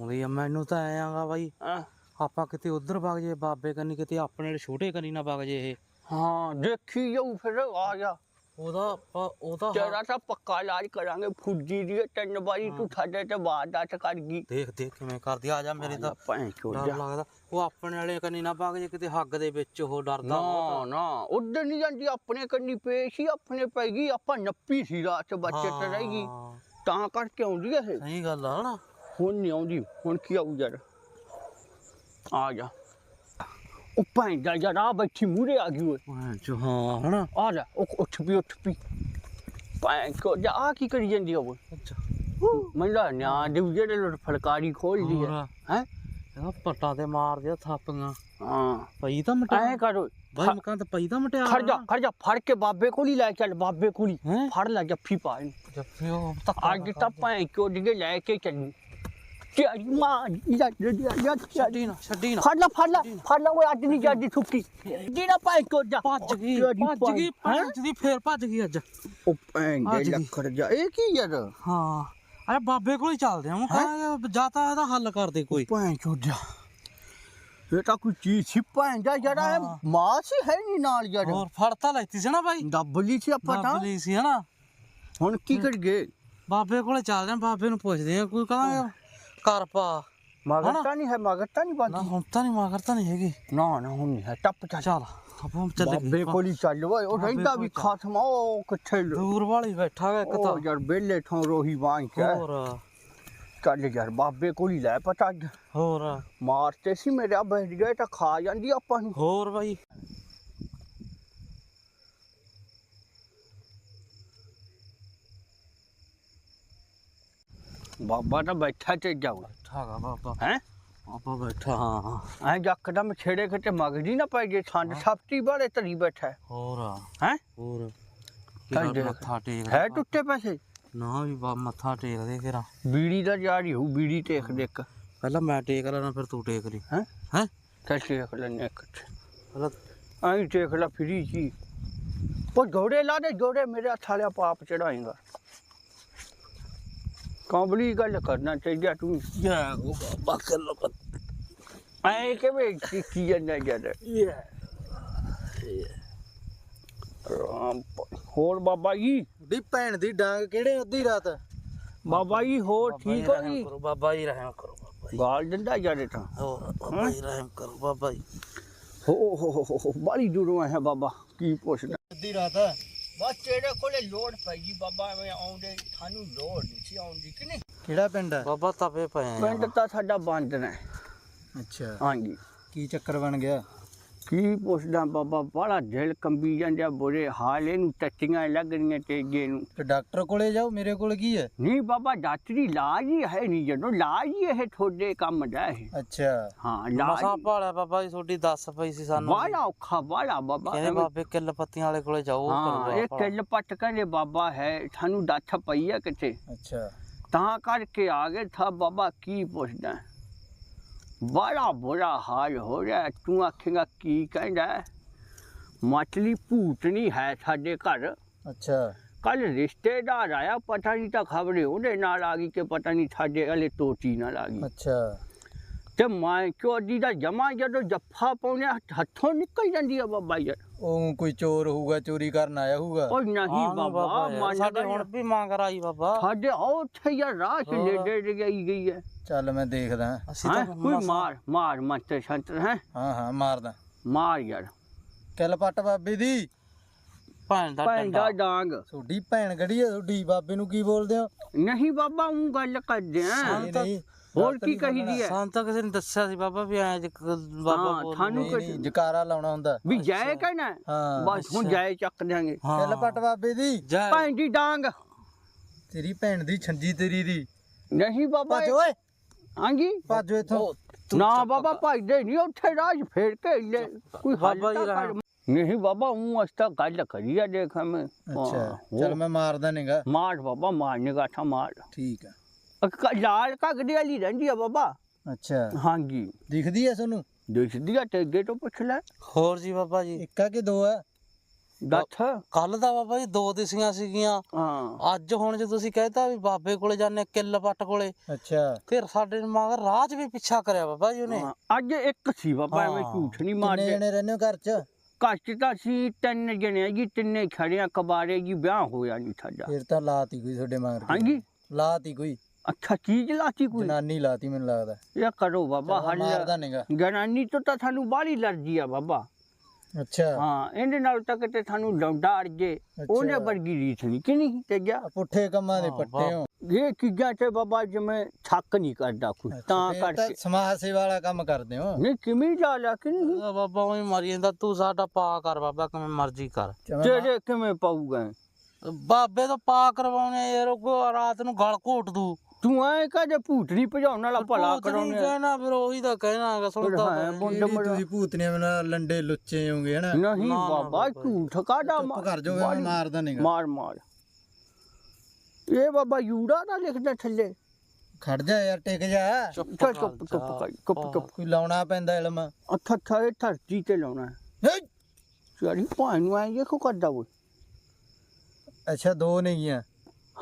ਹੁੰਦੀ ਆ ਮੈਨੂੰ ਤਾਂ ਐ ਆਗਾ ਬਾਈ ਹਾਂ। ਆਪਾਂ ਕਿਤੇ ਉਧਰ ਵਗ ਜੇ ਬਾਬੇ ਕੰਨੀ ਕਿਤੇ ਆਪਣੇ ਵਾਲੇ ਛੋਟੇ ਕੰਨੀ ਨਾ ਵਗ ਜੇ ਇਹ। ਹਾਂ ਦੇਖੀ ਜਾਊ ਫਿਰ ਆ ਜਾ। ਉਹਦਾ ਆਪਾਂ ਉਹਦਾ ਤੇਰਾ ਤਾਂ ਪੱਕਾ ਇਲਾਜ ਕਰਾਂਗੇ ਫੁੱਜੀ ਦੀ ਤਿੰਨ ਵਾਰੀ ਤੂੰ ਸਾਡੇ ਤੇ ਵਾਰਦਾਤ ਕਰ ਗਈ। ਦੇਖ ਦੇਖ ਕਿਵੇਂ ਕਰਦੀ ਆ ਜਾ ਮੇਰੇ ਤਾਂ। ਭੈਣ ਡਰ ਚੋਦ ਲੱਗਦਾ। ਉਹ ਆਪਣੇ ਵਾਲੇ ਕੰਨੀ ਨਾ ਵਗ ਜੇ ਕਿਤੇ ਹੱਗ ਦੇ ਵਿੱਚ ਉਹ ਡਰਦਾ ਨਾ। ਨਾ ਉਧਰ ਨਹੀਂ ਜਾਂਦੀ ਆਪਣੇ ਕੰਨੀ ਪੇਸ਼ ਹੀ ਆਪਣੇ ਪੈ ਗਈ ਆਪਾਂ ਨੱਪੀ ਸੀ ਰਾਤ ਚ ਬੱਚੇ ਤੇ ਰਹਿ ਗਈ। ਹਾਂ, ਤਾਂ ਕਰਕੇ ਆਉਂਦੀ ਇਹ ਸਹੀ ਗੱਲ ਆ ਹਨਾ। ਹੁਣ ਨਹੀਂ ਆਉਂਦੀ ਹੁਣ ਕੀ ਆਊ ਯਾਰ। ਆ ਜਾ। ਉਹ ਭੈਣ ਦਾ ਯਾਰ ਆ ਬੈਠੀ ਮੂਰੇ ਆ ਗਈ ਓਏ। ਚੋ ਹਾਂ ਹਨਾ। ਆ ਜਾ ਉਹ ਉੱਠ ਪੀ ਉੱਠ ਪੀ। ਭੈਣ ਕੋ ਜਾ ਆ ਕੀ ਕਰੀ ਜਾਂਦੀ ਆ ਓਏ? ਅੱਛਾ। ਮੰਦਾ ਨਿਆ ਦੇ ਜਿਹੜੇ ਫਲਕਾਰੀ ਖੋਲਦੀ ਹੈ ਹੋਰ। ਹੈ? ਇਹਦਾ ਪੱਟਾ ਤੇ ਮਾਰ ਦਿਆ ਥਾਪੀਆਂ। ਹਾਂ। ਪਈ ਤਾਂ ਐ ਮਟਿਆ ਕਰ। ਓਏ ਬਾਈ ਮਕਾਂ ਤਾਂ ਪਈ ਤਾਂ ਮਟਿਆ। ਖੜ ਜਾ ਖੜ ਜਾ ਫੜ ਕੇ ਬਾਬੇ ਕੋਲ ਹੀ ਲੈ ਚੱਲ ਬਾਬੇ ਕੋਲ ਹੀ। ਫੜ ਲੈ ਜੱਫੀ ਪਾ ਇਹਨੂੰ। ਜੱਫੀ ਉਹ ਧੱਕਾ ਅੱਜ ਤਾਂ ਭੈਣ ਚੋ dige ਲੈ ਕੇ ਚੱਲੂ। ਤੇਰੀ ਮਾਂ ਜਾ ਜਾ ਜਾ ਛੱਡੀ ਨਾ ਛੱਡੀ ਨਾ। ਫੜ ਲੈ ਫੜ ਲੈ ਫੜ ਲੈ ਓਏ ਅੱਜ ਨਹੀਂ ਜਾਂਦੀ ਸੁੱਕੀ। ਜਿਹੜਾ ਭੈਣ ਚੋ ਜਾ ਭੱਜ ਗਈ ਭੱਜ ਗਈ? ਭੱਜ ਦੀ ਫੇਰ ਭੱਜ ਗਈ ਅੱਜ। ਉਹ ਦੀ। ਲੱਖੜ ਜਾ। ਇਹ ਕੀ ਯਾਰ? ਹਾਂ। ਅਰੇ ਬਾਬੇ ਕੋਲ ਹੀ ਚੱਲਦੇ ਕਹਿੰਦਾ ਜਾਂ ਤਾਂ ਇਹਦਾ ਹੱਲ ਕਰ ਦੇ ਕੋਈ। ਭੈਣ ਚੋ ਜਾ। ਇਹ ਤਾਂ ਕੋਈ ਚੀਜ਼ ਸੀ ਭੈਣ ਦਾ ਜਿਹੜਾ ਇਹ ਹਾਂ। ਹੈ ਨਹੀਂ ਨਾਲ ਯਾਰ ਹੋਰ ਫੜ ਤਾਂ ਲੈਤੀ ਸੀ ਨਾ ਬਾਈ। ਦੱਬਲੀ ਸੀ ਆਪਾਂ ਤਾਂ। ਪੁਲਿਸ ਸੀ ਹਨਾ? ਹੁਣ ਕੀ ਕਰ ਗਏ ਬਾਬੇ ਕੋਲੇ ਚੱਲਦੇ ਆ ਬਾਬੇ ਨੂੰ ਪੁੱਛਦੇ ਆ ਕੋਈ ਕਹਿੰਦਾ ਕਰ ਪਾ। ਮਗਰ? ਤਾਂ ਨਹੀਂ ਹੈ ਮਗਰ ਤਾਂ ਨਹੀਂ ਨਾ ਬਾਕੀ। ਹੁਣ ਤਾਂ ਨਹੀਂ ਮਾਗਰ ਤਾਂ ਨਹੀਂ ਹੈਗੀ। ਨਾ ਨਾ ਹੁਣ ਨਹੀਂ ਹੈ ਟੱਪ ਚੱਲ। ਚੱਲ ਆਪਾਂ ਚੱਲ ਬਾਬੇ ਕੋਲ ਹੀ ਚੱਲ ਓਏ ਉਹ ਰਹਿੰਦਾ ਵੀ ਆ, ਉਹ ਕਿੱਥੇ ਲ- ਦੂਰ ਵਾਲੀ ਬੈਠਾ ਗਾ ਇੱਕ ਤਾਂ। ਉਹ ਯਾਰ ਬੇਲੇ ਠੋਂ ਰੋਹੀ ਬਾਂਝ ਕੇ ਹੋਰ। ਚੱਲ ਯਾਰ ਬਾਬੇ ਕੋਲ ਹੀ ਲੈ ਪਤਾ ਹੋਰ। ਮਾਰਤੇ ਸੀ ਮੇਰੇ ਬੈਠ ਗਏ ਤਾਂ ਖਾ ਜਾਂਦੀ ਆਪਾਂ ਨੂੰ। ਹੋਰ ਬਾਈ। ਬਾਬਾ ਤਾਂ ਬੈਠਾ ਤੇ ਜਾਊ ਬੈਠਾ ਗਾ ਬਾਬਾ। ਹੈ? ਬਾਬਾ ਬੈਠਾ ਹਾਂ। ਐ ਜੱਕਦਮ ਛੇੜੇ ਕਿਤੇ ਮਗਦੀ ਨਾ ਪੈ ਜੇ ਸੰਦ ਸਫਤੀ ਬਾਰੇ ਧਰੀ ਬੈਠਾ ਹੈ। ਹੋਰ? ਹੈਂ? ਹੋਰ? ਕਿਹੜਾ। ਮੱਥਾ ਟੇਕ ਹੈ ਟੁੱਟੇ ਪੈਸੇ? ਨਾ ਵੀ ਬਾ ਮੱਥਾ ਟੇਕ ਦੇ ਕਿਰਾ ਬੀੜੀ ਦਾ ਜਾਰੀ ਹੋਊ ਬੀੜੀ ਟੇਕ ਦੇ ਇੱਕ। ਪਹਿਲਾਂ ਮੈਂ ਟੇਕ ਲੈਣਾ ਫਿਰ ਤੂੰ ਟੇਕ ਲਈ। ਹੈ? ਹੈ? ਚੱਲ ਟੇਕ ਲੈਨੇ ਇੱਕ ਪਹਿਲਾਂ ਐਂ ਟੇਕ ਲੈ ਫਰੀ ਜੀ। ਉਹ ਜੋੜੇ ਲਾ ਦੇ ਜੋੜੇ ਮੇਰੇ ਹੱਥ ਵਾਲਿਆ ਪਾਪ ਚੜਾਏਗਾ ਕਾਬਲੀ ਗੱਲ ਕਰਨਾ ਚਾਹੀਦਾ ਤੂੰ। ਯਾ ਉਹ ਬਾਬਾ ਕਰ ਐ ਕਿਵੇਂ ਕੀ ਕੀ ਜਾਂਦਾ? ਜਦ ਰਾਮ ਹੋਰ ਬਾਬਾ ਜੀ? ਦੀ ਭੈਣ ਦੀ ਡਾਂਗ ਕਿਹੜੇ ਅੱਧੀ ਰਾਤ? ਬਾਬਾ ਜੀ ਹੋਰ ਠੀਕ ਹੋ ਜੀ? ਬਾਬਾ ਜੀ ਰਹਿਮ ਕਰੋ ਬਾਬਾ ਜੀ। ਗਾਲ ਦਿੰਦਾ ਜਦ ਤਾਂ। ਹੋਰ ਬਾਬਾ ਜੀ ਰਹਿਮ ਕਰੋ ਬਾਬਾ ਜੀ। ਹੋ ਹੋ ਹੋ ਬੜੀ ਦੂਰੋਂ ਆਇਆ ਬਾਬਾ ਕੀ ਪੁੱਛਦਾ? ਅੱਧੀ ਰਾਤ। ਬਸ ਤੇਰੇ ਕੋਲੇ ਲੋੜ ਪਈ ਜੀ ਬਾਬਾ ਐਵੇਂ ਆਉਂਦੇ ਸਾਨੂੰ ਲੋੜ ਨਹੀਂ ਸੀ ਆਉਂਦੀ ਕਿ ਨਹੀਂ? ਕਿਹੜਾ ਪਿੰਡ ਹੈ? ਬਾਬਾ ਤਪੇ ਪਏ ਆ ਪਿੰਡ ਤਾਂ ਸਾਡਾ ਬੰਦ ਨੇ। ਅੱਛਾ। ਹਾਂਜੀ। ਕੀ ਚੱਕਰ ਬਣ ਗਿਆ? ਕੀ ਪੁੱਛਦਾ ਬਾਬਾ? ਬੜਾ ਦਿਲ ਕੰਬੀ ਜਾਂਦਾ ਬੁਰੇ ਹਾਲ ਇਹਨੂੰ ਟੱਟੀਆਂ ਲੱਗ ਰਹੀਆਂ ਤੇਗੇ ਨੂੰ। ਤੇ ਡਾਕਟਰ ਕੋਲੇ ਜਾਓ ਮੇਰੇ ਕੋਲ ਕੀ ਹੈ? ਨਹੀਂ ਬਾਬਾ ਡਾਕਟਰੀ ਇਲਾਜ ਹੀ ਹੈ ਨਹੀਂ ਜਦੋਂ ਇਲਾਜ ਹੀ ਇਹ ਤੁਹਾਡੇ ਕੰਮ ਦਾ ਹੈ ਅੱਛਾ। ਹਾਂ ਮਸਾ ਇਲਾਜ ਭਾਲਿਆ ਬਾਬਾ ਜੀ ਤੁਹਾਡੀ ਦੱਸ ਪਈ ਸੀ ਸਾਨੂੰ। ਬਾਲਾ ਔਖਾ ਬਾਲਾ ਬਾਬਾ ਕਹਿੰਦੇ ਬਾਬੇ ਕਿੱਲ ਪੱਤੀਆਂ ਵਾਲੇ ਕੋਲੇ ਜਾਓ ਹਾਂ ਇਹ ਕਿੱਲ ਪੱਟ ਕਹਿੰਦੇ ਬਾਬਾ ਹੈ ਸਾਨੂੰ ਦੱਥ ਪਈ ਹੈ ਕਿਤੇ। ਅੱਛਾ। ਤਾਂ ਕਰਕੇ ਆ ਗਏ ਥਾ ਬਾਬਾ ਕੀ ਪੁੱਛਦਾ? ਬੜਾ ਬੁਰਾ ਹਾਲ ਹੋ ਰਿਹਾ। ਤੂੰ ਆਖੇਗਾ ਕੀ ਕਹਿੰਦਾ? ਮਛਲੀ ਭੂਤਨੀ ਹੈ ਸਾਡੇ ਘਰ। ਅੱਛਾ। ਕੱਲ ਰਿਸ਼ਤੇਦਾਰ ਆਇਆ ਪਤਾ ਨਹੀਂ ਤਾਂ ਖਬਰੇ ਉਹਦੇ ਨਾਲ ਆ ਗਈ ਕਿ ਪਤਾ ਨਹੀਂ ਸਾਡੇ ਵਾਲੇ ਤੋਤੀ ਨਾਲ ਆ ਗਈ। ਅੱਛਾ। ਤੇ ਮੈਂ ਚੋਦੀ ਦਾ ਜਮਾ ਜਦੋਂ ਜੱਫਾ ਪਾਉਣੇ ਹੱਥੋਂ ਨਿਕਲ ਜਾਂਦੀ ਆ ਬਾਬਾ ਯਾਰ ਉਹ ਕੋਈ ਚੋਰ ਹੋਊਗਾ ਚੋਰੀ ਕਰਨ ਆਇਆ ਹੋਊਗਾ? ਉਹ ਨਹੀਂ ਬਾਬਾ ਸਾਡੇ ਹੁਣ ਵੀ ਮੰਗ ਰਾਈ ਬਾਬਾ। ਸਾਡੇ ਉੱਥੇ ਯਾਰ ਰਾਹ ਚ ਦੇ ਗਈ ਗਈ ਹੈ। ਚੱਲ ਮੈਂ ਦੇਖਦਾ। ਅਸੀਂ ਹੈਂ? ਤਾਂ ਕੋਈ ਮਾਰ ਮਾਰ ਮੰਤਰ ਸ਼ੰਤਰ ਹੈ? ਹਾਂ ਹਾਂ ਮਾਰਦਾ। ਮਾਰ ਯਾਰ। ਕਿੱਲ ਪੱਟ ਬਾਬੇ ਦੀ। ਭੈਣ ਦਾ ਭੈਣ ਦਾ ਡੰਡਾ। ਡਾਂਗ। ਤੁਹਾਡੀ ਭੈਣ ਗੜੀ ਆ? ਤੁਹਾਡੀ ਬਾਬੇ ਨੂੰ ਕੀ ਬੋਲਦੇ ਹੋ? ਨਹੀਂ ਬਾਬਾ ਉਹ ਗੱਲ ਕਰਦੇ ਆ। ਨਹੀਂ ਨਹੀਂ। ਹੋਰ ਗਲਤ ਕੀ ਨਹੀਂ ਕਹੀ। ਦੀ ਹੈ? ਸਾਨੂੰ ਤਾਂ ਕਿਸੇ ਨੇ ਦੱਸਿਆ ਸੀ ਬਾਬਾ ਵੀ ਐਂ ਜਿ- ਬਾਬਾ ਹਾਂ, ਬੋਲ ਤੁਹਾਨੂੰ ਨਹੀਂ ਜਕਾਰਾ ਲਾਉਣਾ ਹੁੰਦਾ। ਵੀ ਜਾਏ ਕਹਿਣਾ ਹਾਂ? ਬਸ ਹੁਣ। ਜਾਏ ਚੱਕ ਦਿਆਂਗੇ। ਕਿੱਲ ਪੱਟ ਬਾਬੇ ਦੀ। ਜੈ। ਭੈਣ ਦੀ ਡਾਂਗ। ਤੇਰੀ ਭੈਣ ਦੀ ਛੰਜੀ ਤੇਰੀ ਦੀ। ਨਹੀਂ ਬਾਬਾ ਭੱਜ ਓਏ। ਹਾਂਜੀ ਭੱਜ ਇੱਥੋਂ। ਨਾ ਬਾਬਾ ਭਜਦੇ ਨਹੀਂ ਉੱਥੇ ਰਾਜ ਫੇਰ ਕੇ ਲੈ। ਕੋਈ ਬਾਬਾ ਜੀ। ਰਹਿਣ। ਨਹੀਂ ਬਾਬਾ ਉਹ ਅਸਤਾ ਗੱਲ ਕਰੀ ਆ ਦੇਖ ਮੈਂ। ਅੱਛਾ ਚੱਲ ਮੈਂ ਮਾਰਦਾ ਨਹੀਂਗਾ ਮਾਰ ਬਾਬਾ ਮਾਰਨੇ ਦਾ ਠਾ ਮਾਰ। ਠੀਕ ਆ। ਲਾਲ ਕਗੜੀ ਵਾਲੀ ਰਹਿੰਦੀ ਆ ਬਾਬਾ। ਅੱਛਾ। ਹਾਂਜੀ। ਦਿਖਦੀ ਐ ਤੁਹਾਨੂੰ? ਦਿਖਦੀ ਆ ਤੇ ਅੱਗੇ ਤੋਂ ਪੁੱਛ ਲੈ। ਹੋਰ ਜੀ ਬਾਬਾ ਜੀ। ਇੱਕ ਕਿ ਦੋ ਆ? ਦੱਸ ਕੱਲ ਦਾ ਬਾਬਾ ਜੀ ਦੋ ਦਿਸੀਆਂ ਸੀਗੀਆਂ। ਹਾਂ। ਅੱਜ ਹੁਣ ਜੇ ਤੁਸੀਂ ਕਹਿਤਾ ਵੀ ਬਾਬੇ ਕੋਲੇ ਜਾਂਦੇ ਕਿੱਲ ਪੱਟ ਕੋਲੇ। ਅੱਛਾ। ਫਿਰ ਸਾਡੇ ਮਗਰ ਰਾਹ 'ਚ ਵੀ ਪਿੱਛਾ ਕਰਿਆ ਬਾਬਾ ਜੀ ਉਹਨੇ। ਅੱਜ ਇੱਕ ਸੀ ਬਾਬਾ ਐਵੇਂ। ਝੂਠ ਨਹੀਂ ਕਿੰਨੇ ਮਾਰਦੇ। ਜਣੇ ਰਹਿੰਦੇ ਘਰ 'ਚ? ਘਰ 'ਚ ਤਾਂ ਸੀ ਤਿੰਨ ਜਣੇ ਜੀ ਤਿੰਨੇ ਖੜਿਆ ਕਬਾਰੇ ਜੀ ਵਿਆਹ ਹੋਇਆ ਨਹੀਂ ਸਾਡਾ। ਫਿਰ ਤਾਂ ਲਾਤੀ ਕੋਈ ਤੁਹਾਡੇ ਮਗਰ। ਹਾਂਜੀ। ਲਾਤੀ ਕੋਈ। ਅੱਛਾ ਚੀਜ਼ ਲਾਤੀ ਕੋਈ? ਜਨਾਨੀ ਲਾਤੀ ਮੈਨੂੰ ਲੱਗਦਾ। ਇਹ ਕਰੋ ਬਾਬਾ ਹੱਲ ਜਨਾਨੀ ਤੋਂ ਤਾਂ ਸਾਨੂੰ ਬਾਹਲੀ ਅਲਰਜੀ ਆ ਬਾਬਾ। ਅੱਛਾ। ਹਾਂ ਇਹਦੇ ਨਾਲ ਤਾਂ ਕਿਤੇ ਸਾਨੂੰ ਲੌਂਡਾ ਅੜ ਜੇ। ਉਹਨੇ। ਵਰਗੀ ਰੀਤ ਨਹੀਂ ਕਿ ਨਹੀਂ ਤੇ ਗਿਆ ਪੁੱਠੇ ਕੰਮਾਂ ਦੇ ਪੱਟੇ ਹੋ। ਇਹ ਚੀਜ਼ਾਂ ਤੇ ਬਾਬਾ ਜਿਵੇਂ ਛੱਕ ਨਹੀਂ ਕਰਦਾ ਕੋਈ ਤਾਂ ਕਰਕੇ। ਸਮਾਜ ਸੇਵਾ ਵਾਲਾ ਕੰਮ ਕਰਦੇ ਹੋ। ਨਹੀਂ ਕਿਵੇਂ ਜਾ ਲਿਆ ਕਿ ਨਹੀਂ? ਬਾਬਾ ਉਹੀ ਮਰੀ ਜਾਂਦਾ ਤੂੰ ਸਾਡਾ ਪਾ ਕਰ ਬਾਬਾ ਕਿਵੇਂ ਮਰਜ਼ੀ ਕਰ। ਚਵੇਂ ਤੇਰੇ ਕਿਵੇਂ ਪਾਊਗਾ? ਬਾਬੇ ਤੋਂ ਪਾ ਕਰਵਾਉਣੇ ਯਾਰ ਉਹ ਰਾਤ ਨੂੰ ਗਲ ਘੋਟ ਦੂ। ਤੂੰ ਐ ਕਹਦੇ ਭੂਤੜੀ ਭਜਾਉਣ ਵਾਲਾ ਭਲਾ ਨੀ ਕਰਾਉਣੇ ਕਹਿਣਾ ਫਿਰ ਉਹੀ ਤਾਂ ਕਹਿਣਾ ਹੈਗਾ ਸੁਣਦਾ ਹੈ, ਮੜਾ ਤੁਸੀਂ ਭੂਤਨੀਆਂ ਨਾਲ ਲੰਡੇ ਲੁੱਚੇ ਹੋਗੇ ਹਨਾ? ਨਹੀਂ ਨਾ, ਨਾ ਬਾਬਾ ਝੂਠ ਕਾਦਾ ਚੁੱਪ ਕਰ ਜਾਓਗੇ ਮਾਰਦਾ ਨਹੀਂਗਾ ਮਾਰ ਮਾਰ। ਇਹ ਬਾਬਾ ਯੂੜਾ ਦਾ ਲਿਖਦਾ ਥੱਲੇ। ਖੜ ਜਾ ਯਾਰ ਟਿਕ ਜਾ। ਚੁੱਪ ਚੁੱਪ ਚੁੱਪ ਚੁੱਪ ਕੋਈ ਲਾਉਣਾ ਪੈਂਦਾ ਇਲਮ। ਅੱਛਾ ਅੱਛਾ ਇਹ ਧਰਤੀ ਤੇ ਲਾਉਣਾ ਹੈ। ਭਾਣ ਨੂੰ ਐਂ ਦੇਖੋ ਕਰਦਾ ਉਹ ਅੱਛਾ ਦੋ ਨੇਗੀਆਂ।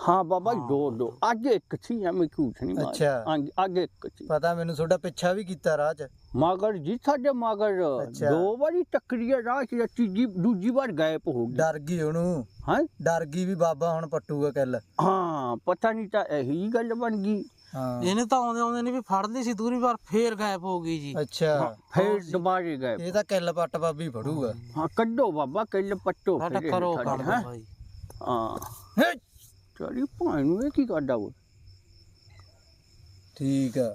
ਹਾਂ ਬਾਬਾ। ਦੋ ਦੋ ਅੱਜ ਇੱਕ ਸੀ ਐਵੇਂ ਝੂਠ ਨਹੀਂ ਮਾਰ ਅੱਛਾ। ਹਾਂਜੀ ਅੱਜ ਇੱਕ ਸੀ। ਪਤਾ ਮੈਨੂੰ ਤੁਹਾਡਾ ਪਿੱਛਾ ਵੀ ਕੀਤਾ ਰਾਹ 'ਚ। ਮਗਰ ਜੀ ਸਾਡੇ ਮਗਰ ਅੱਛਾ। ਦੋ ਵਾਰੀ ਟੱਕਰੀ ਆ ਰਾਹ ਚ ਤੀਜੀ ਦੂਜੀ ਵਾਰ ਗਾਇਬ ਹੋ ਗਈ। ਡਰ ਗਈ ਉਹਨੂੰ। ਹਾਂ? ਡਰ ਗਈ ਵੀ ਬਾਬਾ ਹੁਣ ਪੱਟੂਗਾ ਕਿੱਲ। ਹਾਂ ਪਤਾ ਨਹੀਂ ਤਾਂ ਇਹੀ ਗੱਲ ਬਣ ਗਈ। ਹਾਂ। ਇਹਨੇ ਤਾਂ ਆਉਂਦੇ ਆਉਂਦੇ ਨੇ ਵੀ ਫੜ ਲਈ ਸੀ ਦੂਰੀ ਵਾਰ ਫੇਰ ਗਾਇਬ ਹੋ ਗਈ ਜੀ। ਅੱਛਾ। ਫੇਰ ਦੁਬਾਰੇ ਗਾਇਬ। ਇਹ ਤਾਂ ਕਿੱਲ ਪੱਟ ਬਾਬੀ ਫੜੂਗਾ। ਹਾਂ ਕੱਢੋ ਬਾਬਾ ਕੱਲ ਪੱਟੋ ਸਾਡਾ ਫਿਰ ਕਰੋ ਸਾਡੇ, ਕਰ ਹੈਂ? ਬਾਈ। ਹਾਂ। ਹੇ! ਚਲੀ ਭਾਣ ਨੂੰ ਇਹ ਕੀ ਕਰਦਾ ਉਹ ਠੀਕ ਆ।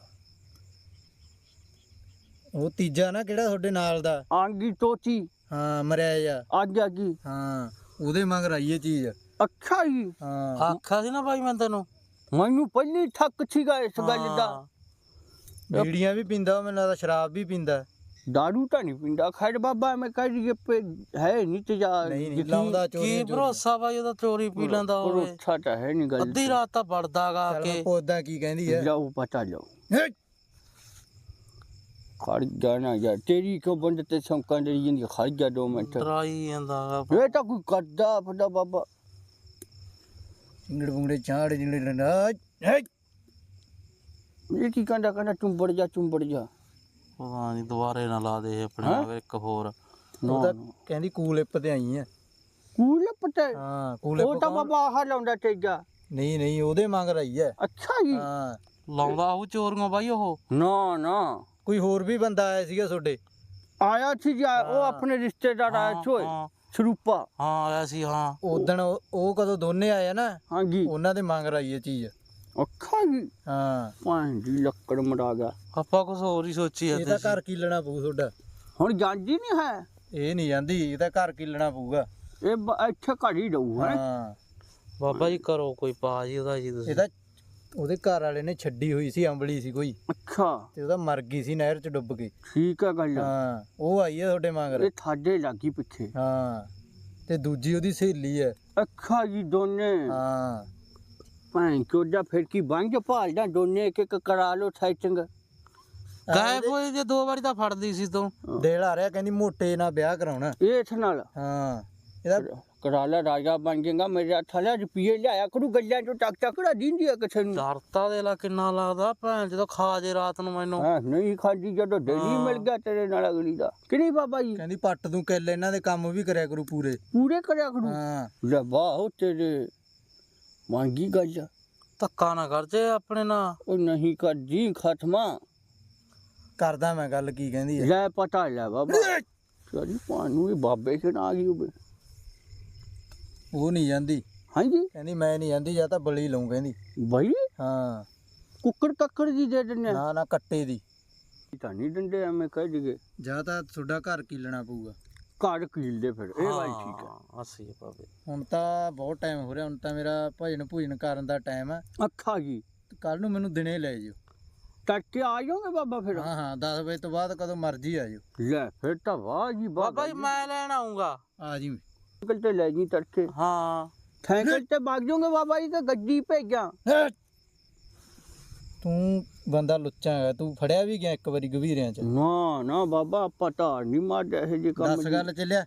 ਉਹ ਤੀਜਾ ਨਾ ਕਿਹੜਾ ਤੁਹਾਡੇ ਨਾਲ ਦਾ? ਆਂਗੀ ਤੋਤੀ। ਹਾਂ ਮਰਿਆ ਜਾ ਅੱਜ ਆ ਗਈ ਹਾਂ ਉਹਦੇ ਮਗਰ ਆਈ ਇਹ ਚੀਜ਼। ਅੱਛਾ ਜੀ। ਹਾਂ। ਆਖਿਆ ਸੀ ਨਾ ਬਾਈ ਮੈਂ ਤੈਨੂੰ? ਮੈਨੂੰ ਪਹਿਲੀ ਠੱਕ ਸੀਗਾ ਇਸ ਗੱਲ ਦਾ। ਬੀੜੀਆਂ ਵੀ ਪੀਂਦਾ ਮੈਨੂੰ ਲੱਗਦਾ ਸ਼ਰਾਬ ਵੀ ਪੀਂਦਾ। ਦਾਰੂ ਤਾਂ ਨਹੀਂ ਪਿੰਦਾ ਖੈਰ ਬਾਬਾ ਮੈਂ ਕਹਿ ਪੇ ਹੈ ਨਹੀਂ ਤੇ ਜਾ ਨਹੀਂ ਨਹੀਂ ਲਾਉਂਦਾ ਚੋਰੀ ਕੀ ਭਰੋਸਾ ਬਾਈ ਉਹਦਾ ਚੋਰੀ ਪੀ ਲੈਂਦਾ ਹੋਵੇ ਭਰੋਸਾ ਤਾਂ ਹੈ ਨਹੀਂ ਗੱਲ ਅੱਧੀ ਰਾਤ ਤਾਂ ਵੜਦਾਗਾ ਕੇ ਪੌਦਾ ਕੀ ਕਹਿੰਦੀ ਹੈ ਜਾਓ ਪਤਾ ਹੇ! ਖੜ ਜਾਣਾ ਯਾਰ ਤੇਰੀ ਕਿਉਂ ਬੰਦ ਤੇ ਸ਼ੌਂਕਾਂ ਦੇ ਜਿੰਦੀ ਖੜ ਜਾ ਦੋ ਮਿੰਟ ਡਰਾਈ ਜਾਂਦਾਗਾ ਇਹ ਤਾਂ ਕੋਈ ਕਰਦਾ ਫਦਾ ਬਾਬਾ ਚਿੰਗੜ ਪੁੰਗੜੇ ਚਾੜ ਜਿੰਗੜੇ ਲੰਡਾ ਹੇ! ਇਹ ਕੀ ਕਹਿੰਦਾ ਕਹਿੰਦਾ ਚੁੰਬੜ ਜਾ ਚੁੰਬੜ ਜਾ ਪਤਾ ਨਹੀਂ ਦੁਬਾਰੇ ਨਾ ਲਾ ਦੇ ਆਪਣੇ ਹੈਂ? ਮਗਰ ਇੱਕ ਹੋਰ। ਨਾ ਉਹ ਤਾਂ ਕਹਿੰਦੀ ਕੂਲਿਪ ਤੇ ਆਈ ਆ। ਕੂਲ ਪਤਾ ਹਾਂ ਕੂਲਿਪ ਉਹ ਤਾਂ ਬਾਬਾ ਆਹ ਲਾਉਂਦਾ ਤੇਜਾ। ਨਹੀਂ ਨਹੀਂ ਉਹਦੇ ਮਗਰ ਆਈ ਹੈ ਅੱਛਾ ਜੀ। ਹਾਂ। ਲਾਉਂਦਾ ਉਹ ਚੋਰੀਆਂ ਬਾਈ ਉਹ? ਨਾ ਨਾ। ਕੋਈ ਹੋਰ ਵੀ ਬੰਦਾ ਆਇਆ ਸੀਗਾ ਤੁਹਾਡੇ? ਆਇਆ ਸੀ ਜੀ ਉਹ ਹਾਂ। ਆਪਣੇ ਰਿਸ਼ਤੇਦਾਰ ਆਇਆ ਹਾਂ, ਛੋਏ ਹਾਂ, ਸਰੂਪਾ। ਹਾਂ ਆਇਆ ਸੀ ਹਾਂ। ਉਦਣ ਉਹ ਉਹ ਕਦੋਂ ਦੋਨੇ ਆਏ ਆ ਨਾ? ਹਾਂਜੀ। ਉਹਨਾਂ ਦੇ ਮਗਰ ਆਈ ਇਹ ਚੀਜ਼। ਅੱਖਾਂ ਜੀ। ਹਾਂ। ਭਾਂ ਦੀ ਲੱਕੜ ਮਰਾ ਗਿਆ। ਆਪਾਂ ਕੁਝ ਹੋਰ ਹੀ ਸੋਚੀ ਇਹ ਤਾਂ ਜਾਂਦੇ ਘਰ ਕੀਲਣਾ ਪਊ ਤੁਹਾਡਾ। ਹੁਣ ਜਾਂਦੀ ਨਹੀਂ ਹੈ? ਇਹ ਨਹੀਂ ਜਾਂਦੀ ਇਹ ਤਾਂ ਘਰ ਕੀਲਣਾ ਪਊਗਾ। ਇਹ ਬ- ਇੱਥੇ ਘਰ ਹੀ ਰਹੂ ਹੈ? ਹਾਂ। ਬਾਬਾ ਜੀ ਕਰੋ ਕੋਈ ਪਾ ਜੀ ਉਹਦਾ ਜੀ ਇਹ ਤੁਸੀਂ ਤਾਂ ਉਹਦੇ ਘਰ ਵਾਲੇ ਨੇ ਛੱਡੀ ਹੋਈ ਸੀ ਅੰਬਲੀ ਸੀ ਕੋਈ। ਅੱਛਾ। ਤੇ ਉਹਦਾ ਮਰ ਗਈ ਸੀ ਨਹਿਰ 'ਚ ਡੁੱਬ ਕੇ। ਠੀਕ ਹੈ ਗੱਲ। ਹਾਂ ਉਹ ਆਈ ਹੈ ਤੁਹਾਡੇ ਮਗਰ। ਇਹ ਥਾਡੇ ਲੱਗੀ ਪਿੱਛੇ। ਹਾਂ। ਤੇ ਦੂਜੀ ਉਹਦੀ ਸਹੇਲੀ ਹੈ। ਅੱਖਾਂ ਜੀ ਦੋਨੇ। ਹਾਂ। ਭਾਂ ਚੋਦਾ ਫਿਰ ਕੀ ਬੰਜ ਭਾਲਦਾ ਦੋਨੇ ਇੱਕ ਇੱਕ ਕਰਾ ਲੋ ਸੈਟਿੰਗ ਗਾਇਬ ਹੋਏ ਜੇ ਦੋ ਵਾਰੀ ਤਾਂ ਫੜਦੀ ਸੀ ਤੂੰ। ਦੇਲ ਆ ਰਿਹਾ ਕਹਿੰਦੀ ਮੋਟੇ ਨਾਲ ਵਿਆਹ ਕਰਾਉਣਾ। ਇਸ ਨਾਲ। ਹਾਂ ਇਹਦਾ ਕਰਾ ਲੈ ਰਾਜਾ ਬਣ ਜਾਏਗਾ ਮੇਰੇ ਹੱਥ ਵਾਲਾ ਰੁਪਈਏ ਲਿਆਇਆ ਕਰੂ ਗੱਲਾਂ ਚੋਂ ਟੱਕ ਟੱਕ ਰਾ ਦਿੰਦੀ ਆ ਕਿਸੇ ਨੂੰ। ਦਰਤਾ ਦੇ ਲਾ ਕਿੰਨਾ ਲੱਗਦਾ ਭੈਣ ਜਦੋਂ ਖਾ ਜੇ ਰਾਤ ਨੂੰ ਮੈਨੂੰ। ਹਾਂ ਨਹੀਂ ਖਾਦੀ ਜਦੋਂ ਡੇਲੀ ਮਿਲ ਗਿਆ ਤੇਰੇ ਨਾਲ ਅਗਲੀ ਦਾ। ਕਿ ਨਹੀਂ ਬਾਬਾ ਜੀ? ਕਹਿੰਦੀ ਪੱਟ ਤੂੰ ਕਿੱਲ ਇਹਨਾਂ ਦੇ ਕੰਮ ਵੀ ਕਰਿਆ ਕਰੂ ਪੂਰੇ। ਪੂਰੇ ਕਰਿਆ ਕਰੂ? ਹਾਂ। ਲੈ ਵਾਹ ਤੇਰੇ ਮੰਗੀ ਗੱਲ। ਧੱਕਾ ਨਾ ਕਰ ਜੇ ਆਪਣੇ ਨਾਲ। ਉਹ ਨਹੀਂ ਕਰਦੀ ਖਤਮਾ ਕਰਦਾ ਮੈਂ ਗੱਲ ਕੀ ਕਹਿੰਦੀ ਹੈ ਲੈ ਪਤਾ ਲੈ ਬਾਬਾ। ਸਾਰੀ ਪਾਣੂ ਇਹ ਬਾਬੇ ਕੇ ਨਾ ਆ ਗਈ ਹੋਵੇ। ਉਹ ਨਹੀਂ ਜਾਂਦੀ। ਹਾਂਜੀ? ਕਹਿੰਦੀ ਮੈਂ ਨਹੀਂ ਜਾਂਦੀ ਜਾਂ ਤਾਂ ਬਲੀ ਲਊਂ ਕਹਿੰਦੀ। ਬਈ? ਹਾਂ। ਕੁੱਕੜ ਕੱਕੜ ਦੀ ਦੇ ਦਿੰਨੇ। ਨਾ ਨਾ ਕੱਟੇ ਦੀ। ਤਾਂ ਨਹੀਂ ਦਿੰਦੇ ਐਵੇਂ ਕਹਿ ਦਿਗੇ ਜਾਂ ਤਾਂ ਤੁਹਾਡਾ ਘਰ ਕੀਲਣਾ ਪਊਗਾ? ਘਰ ਕੀਲਦੇ ਫਿਰ। ਇਹ ਗੱਲ ਠੀਕ ਹੈ। ਹਾਂ, ਅਸੀਂ ਆ ਬਾਬੇ ਹੁਣ ਤਾਂ ਬਹੁਤ ਟਾਈਮ ਹੋ ਰਿਹਾ ਹੁਣ ਤਾਂ ਮੇਰਾ ਭਜਨ ਭੂਜਨ ਕਰਨ ਦਾ ਟਾਈਮ ਹੈ। ਅੱਖਾਂ ਜੀ। ਕੱਲ ਨੂੰ ਮੈਨੂੰ ਦਿਨੇ ਲੈ ਜਿਓ। ਤੜਕੇ ਆ ਜਾਓਗੇ ਬਾਬਾ ਫਿਰ? ਹਾਂ ਹਾਂ 10 ਵਜੇ ਤੋਂ ਬਾਅਦ ਕਦੋਂ ਮਰਜ਼ੀ ਆ ਜਾਓ। ਲੈ ਫਿਰ ਤਾਂ ਵਾਹ ਜੀ ਬਾਬਾ ਜੀ ਮੈਂ ਲੈਣ ਆਉਂਗਾ ਆ ਜੀ। ਸਾਈਕਲ ਤੇ ਲੈ ਜੀ ਤੜਕੇ। ਹਾਂ। ਸਾਈਕਲ ਤੇ ਭਾਗ ਜਾਓਗੇ ਬਾਬਾ ਜੀ ਤੇ ਗੱਡੀ ਭੇਜਾਂ। ਤੂੰ ਬੰਦਾ ਲੁੱਚਾ ਹੈਗਾ ਤੂੰ ਫੜਿਆ ਵੀ ਗਿਆ ਇੱਕ ਵਾਰੀ ਗਵੀਰਿਆਂ ਚ? ਨਾ ਨਾ ਬਾਬਾ ਪਤਾ ਨਹੀਂ ਮਾਰਦਾ ਇਹ ਜੀ ਕੰਮ ਦੱਸ ਗੱਲ ਚੱਲਿਆ।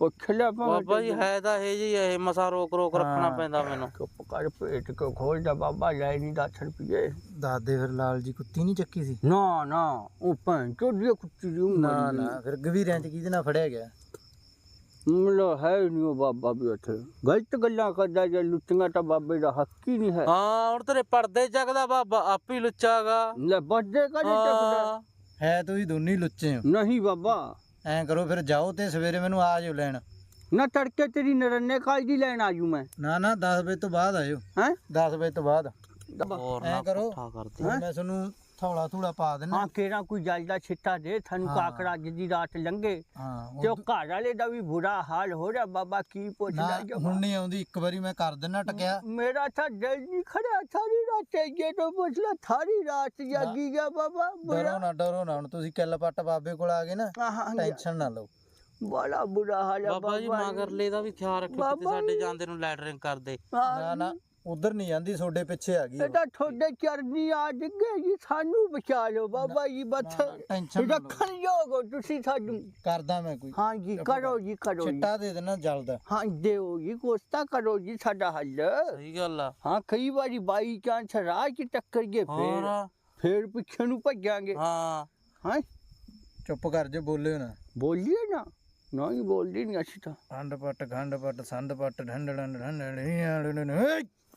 ਉਹ ਖਿਲਿਆ ਬਾਬਾ ਜੀ ਹੈ ਤਾਂ ਇਹ ਜੀ ਇਹ ਮਸਾ ਰੋਕ ਰੋਕ ਰੱਖਣਾ ਪੈਂਦਾ ਮੈਨੂੰ। ਚੁੱਪ ਕਰ ਪੇਟ ਕੋ ਖੋਲਦਾ ਬਾਬਾ ਲੈ ਨਹੀਂ 10 ਰੁਪਏ ਦੱਸ ਦੇ ਫਿਰ ਲਾਲ ਜੀ ਕੁੱਤੀ ਨਹੀਂ ਚੱਕੀ ਸੀ? ਨਾ ਨਾ ਉਹ ਭੈਣ ਚੋਦੀ ਕੁੱਤੀ ਦੀ ਨਾ ਨਾ ਫਿਰ ਗਵੀਰਿਆਂ ਚ ਕਿਹਦੇ ਨਾਲ ਫੜਿਆ ਗਿਆ? ਮਤਲਬ ਹੈ ਨਹੀਂ ਉਹ ਬਾਬਾ ਵੀ ਉੱਥੇ। ਗਲਤ ਗੱਲਾਂ ਕਰਦਾ ਜੇ ਲੁੱਟੀਆਂ ਤਾਂ ਬਾਬੇ ਦਾ ਹੱਕ ਹੀ ਨਹੀਂ ਹੈ। ਹਾਂ ਹੁਣ ਤੇਰੇ ਪਰਦੇ ਚੱਕਦਾ ਬਾਬਾ ਆਪੀ ਲੁੱਚਾਗਾ। ਲੈ ਬੱਦੇ ਕਦੇ ਚੱਕਦਾ? ਹਾਂ ਹੈ ਤੁਸੀਂ ਦੋਨੇ ਹੀ ਲੁੱਚੇ ਹੋ। ਨਹੀਂ ਬਾਬਾ। ਐਂ ਕਰੋ ਫਿਰ ਜਾਓ ਤੇ ਸਵੇਰੇ ਮੈਨੂੰ ਆ ਜਾਓ ਲੈਣ। ਨਾ ਤੜਕੇ ਤੇਰੀ ਨਰੰਨੇ ਕਾਲ ਦੀ ਲੈਣ ਆਜੂ ਮੈਂ। ਨਾ ਨਾ 10 ਵਜੇ ਤੋਂ ਬਾਅਦ ਆਇਓ। ਹੈ? 10 ਵਜੇ ਤੋਂ ਬਾਅਦ। ਹੋਰ ਐਂ ਕਰੋ। ਮੈਂ ਤੁਹਾਨੂੰ ਥੌਲਾ ਥੂਲਾ ਪਾ ਦੇਣਾ ਹਾਂ ਕਿਹੜਾ ਕੋਈ ਜਲ ਦਾ ਛਿੱਟਾ ਦੇ ਤੁਹਾਨੂੰ ਹਾਂ। ਕਾਕੜਾ ਅੱਜ ਦੀ ਰਾਤ ਲੰਘੇ। ਹਾਂ ਤੇ ਉਹ ਘਰ ਵਾਲੇ ਦਾ ਵੀ ਬੁਰਾ ਹਾਲ ਹੋ ਰਿਹਾ ਬਾਬਾ ਕੀ ਨਾ ਪੁੱਛਦਾ ਜੋ ਹੁਣ ਨਹੀਂ ਆਉਂਦੀ ਇੱਕ ਵਾਰੀ ਮੈਂ ਕਰ ਦਿੰਨਾ ਟਕਿਆ। ਮੇਰਾ ਤਾਂ ਦਿਲ ਨਹੀਂ ਖੜਾ ਸਾਰੀ ਰਾਤ ਤੇ ਤੋਂ ਪੁੱਛ ਲੈ ਸਾਰੀ ਰਾਤ ਜਾਗੀ ਗਿਆ ਬਾਬਾ ਡਰੋ ਬੁਰਾ ਨਾ ਡਰੋ ਨਾ ਹੁਣ ਤੁਸੀਂ ਕਿੱਲ ਪੱਟ ਬਾਬੇ ਕੋਲ ਆ ਗਏ ਨਾ ਹਾਂ ਟੈਨਸ਼ਨ ਨਾ ਲਓ। ਬੜਾ ਬੁਰਾ ਹਾਲ ਹੈ ਬਾਬਾ ਜੀ ਮਗਰਲੇ ਦਾ ਵੀ ਖਿਆਲ ਰੱਖਿਓ ਕਿਤੇ ਬਾਬਾ ਸਾਡੇ ਜੀ। ਜਾਂਦੇ ਨੂੰ ਲੈਟਰਿੰਗ ਕਰਦੇ। ਨਾ ਨਾ। ਉਧਰ ਨਹੀਂ ਜਾਂਦੀ ਤੁਹਾਡੇ ਪਿੱਛੇ ਆ ਗਈ ਉਹ। ਇਹਦਾ ਤੁਹਾਡੇ ਚਰਨੀ ਆ ਡਿੱਗੇ ਜੀ ਸਾਨੂੰ ਬਚਾ ਲਓ ਬਾਬਾ ਜੀ ਬਸ। ਟੈਨਸ਼ਨ ਨਾ ਲਓ। ਰੱਖਣ ਯੋਗ ਤੁਸੀਂ ਸਾਨੂੰ। ਕਰਦਾ ਮੈਂ ਕੋਈ। ਹਾਂ ਜੀ ਕਰੋ ਜੀ ਕਰੋ ਜੀ। ਚਿੱਟਾ ਦੇ ਦੇਣਾ ਜਲਦਾ। ਹਾਂ ਦਿਓ ਜੀ ਕੋਸਤਾ ਕਰੋ ਜੀ ਸਾਡਾ ਹੱਲ। ਸਹੀ ਗੱਲ ਆ। ਹਾਂ ਕਈ ਵਾਰੀ ਬਾਈ ਚਾਂਸ ਰਾਹ ਚ ਟੱਕਰ ਗਏ ਹੋਰ? ਫੇਰ ਫੇਰ ਪਿੱਛੇ ਨੂੰ ਭੱਜਾਂਗੇ। ਹਾਂ। ਹਾਂ? ਚੁੱਪ ਕਰ ਜੇ ਬੋਲਿਓ ਨਾ। ਬੋਲੀਏ ਨਾ। ਨਹੀਂ ਬੋਲਦੀ ਨਹੀਂ ਅਸੀਂ ਤਾਂ। ਖੰਡ ਪੱਟ ਖੰਡ ਪੱਟ ਸੰਡ ਪੱਟ ਢੰਡ ਢੰਡ ਢੰਡ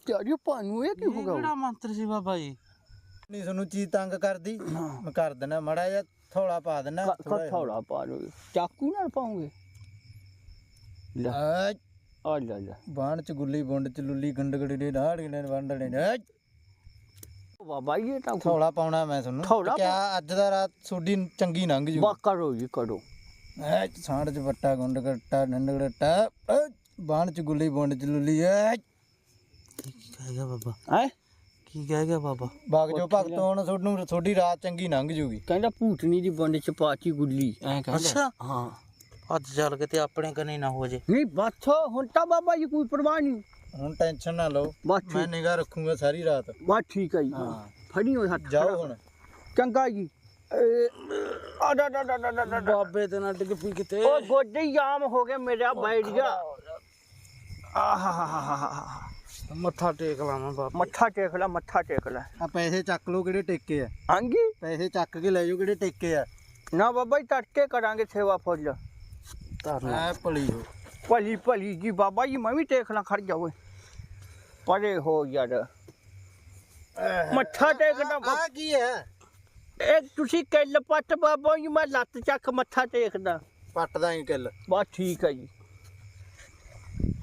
ਤੇਰੀ ਪਾਣੂ ਇਹ ਕੀ ਇਹ ਹੋਗਾ ਕਿਹੜਾ ਮੰਤਰ ਸੀ ਬਾਬਾ ਜੀ? ਨਹੀਂ ਤੁਹਾਨੂੰ ਚੀਜ਼ ਤੰਗ ਕਰਦੀ ਮੈਂ ਕਰ ਦੇਣਾ ਮੜਾ ਜਿਹਾ ਥੋੜਾ ਪਾ ਦੇਣਾ। ਥੋੜਾ ਪਾ ਲਓ ਚਾਕੂ ਨਾਲ ਪਾਉਂਗੇ ਲੈ। ਆ ਆ ਲੈ ਲੈ। ਬਾਣ ਚ ਗੁੱਲੀ ਬੁੰਡ ਚ ਲੁੱਲੀ ਗੰਡਗੜੀ ਦੇ ਢਾੜ ਗਣੇ ਵੰਡਣੇ ਨੇ ਬਾਬਾ ਜੀ ਇਹ ਤਾਂ ਥੋੜਾ ਪਾਉਣਾ ਮੈਂ ਤੁਹਾਨੂੰ। ਕਿਆ ਅੱਜ ਦਾ ਰਾਤ ਤੁਹਾਡੀ ਚੰਗੀ ਲੰਘ ਜੂ। ਬਾ ਕਰੋ ਜੀ ਕਰੋ। ਐ ਸਾਂਡ ਚ ਵੱਟਾ ਗੁੰਡ ਗੱਟਾ ਡੰਡ ਗੱਟਾ ਬਾਣ ਚ ਗੁੱਲੀ ਬੁੰਡ ਚ ਲੁੱਲੀ ਐ ਕੀ ਕਹਿ ਗਿਆ ਬਾਬਾ। ਹੈ? ਕੀ ਕਹਿ ਗਿਆ ਬਾਬਾ? ਬਾਗ ਜੋ ਭਗਤ ਹੁਣ ਤੁਹਾਨੂੰ ਤੁਹਾਡੀ ਰਾਤ ਚੰਗੀ ਲੰਘ ਜੂਗੀ। ਕਹਿੰਦਾ ਭੂਤਨੀ ਦੀ ਬੰਡ ਚ ਪਾਤੀ ਗੁੱਲੀ। ਐ ਕਹਿੰਦਾ ਅੱਛਾ। ਹਾਂ। ਅੱਜ ਚੱਲ ਕੇ ਤੇ ਆਪਣੇ ਕਨੇ ਨਾ ਹੋ ਜੇ। ਨਹੀਂ ਬਸ ਹੁਣ ਤਾਂ ਬਾਬਾ ਜੀ ਕੋਈ ਪਰਵਾਹ ਨਹੀਂ। ਹੁਣ ਟੈਨਸ਼ਨ ਨਾ ਲਓ। ਬਸ ਮੈਂ ਨਿਗਾਹ ਰੱਖੂੰਗਾ ਸਾਰੀ ਰਾਤ। ਬਸ ਠੀਕ ਹੈ ਜੀ। ਹਾਂ। ਫੜੀ ਹੋ ਹੱਥ ਜਾਓ ਹੁਣ। ਚੰਗਾ ਜੀ। ਆ ਦਾ ਦਾ ਦਾ ਦਾ ਬਾਬੇ ਤੇ ਨਾ ਡਿੱਗ ਪਈ ਕਿਤੇ। ਉਹ ਗੋਡੇ ਹੀ ਜਾਮ ਹੋ ਗਏ ਮੇਰਾ ਬੈਠ ਗਿਆ ਆਹਾਹਾਹਾਹਾ ਮੱਥਾ ਟੇਕ ਲਾਵਾਂ ਬਾਬਾ ਮੱਥਾ ਟੇਕ ਲੈ ਮੱਥਾ ਟੇਕ ਲੈ। ਆ ਪੈਸੇ ਚੱਕ ਲਓ ਕਿਹੜੇ ਟੇਕੇ ਆ। ਹਾਂਜੀ? ਪੈਸੇ ਚੱਕ ਕੇ ਲੈ ਜਾਓ ਕਿਹੜੇ ਟੇਕੇ ਆ। ਨਾ ਬਾਬਾ ਜੀ ਤੜਕੇ ਕਰਾਂਗੇ ਸੇਵਾ ਫੁੱਲ। ਧਰਨਾ ਐ ਭਲੀ ਹੋ। ਭਲੀ ਭਲੀ ਜੀ ਬਾਬਾ ਜੀ ਮੈਂ ਵੀ ਟੇਕ ਲਾਂ ਖੜ ਜਾਵੇ ਪਰੇ ਹੋ ਯਾਰ। ਮੱਥਾ ਟੇਕਦਾ ਆ ਕੀ ਹੈ ਇਹ ਤੁਸੀਂ ਕਿੱਲ ਪੱਟ ਬਾਬਾ ਜੀ ਮੈਂ ਲੱਤ ਚੱਕ ਮੱਥਾ ਟੇਕਦਾ। ਪੱਟਦਾ ਹੀ ਕਿੱਲ। ਬਸ ਠੀਕ ਹੈ ਜੀ।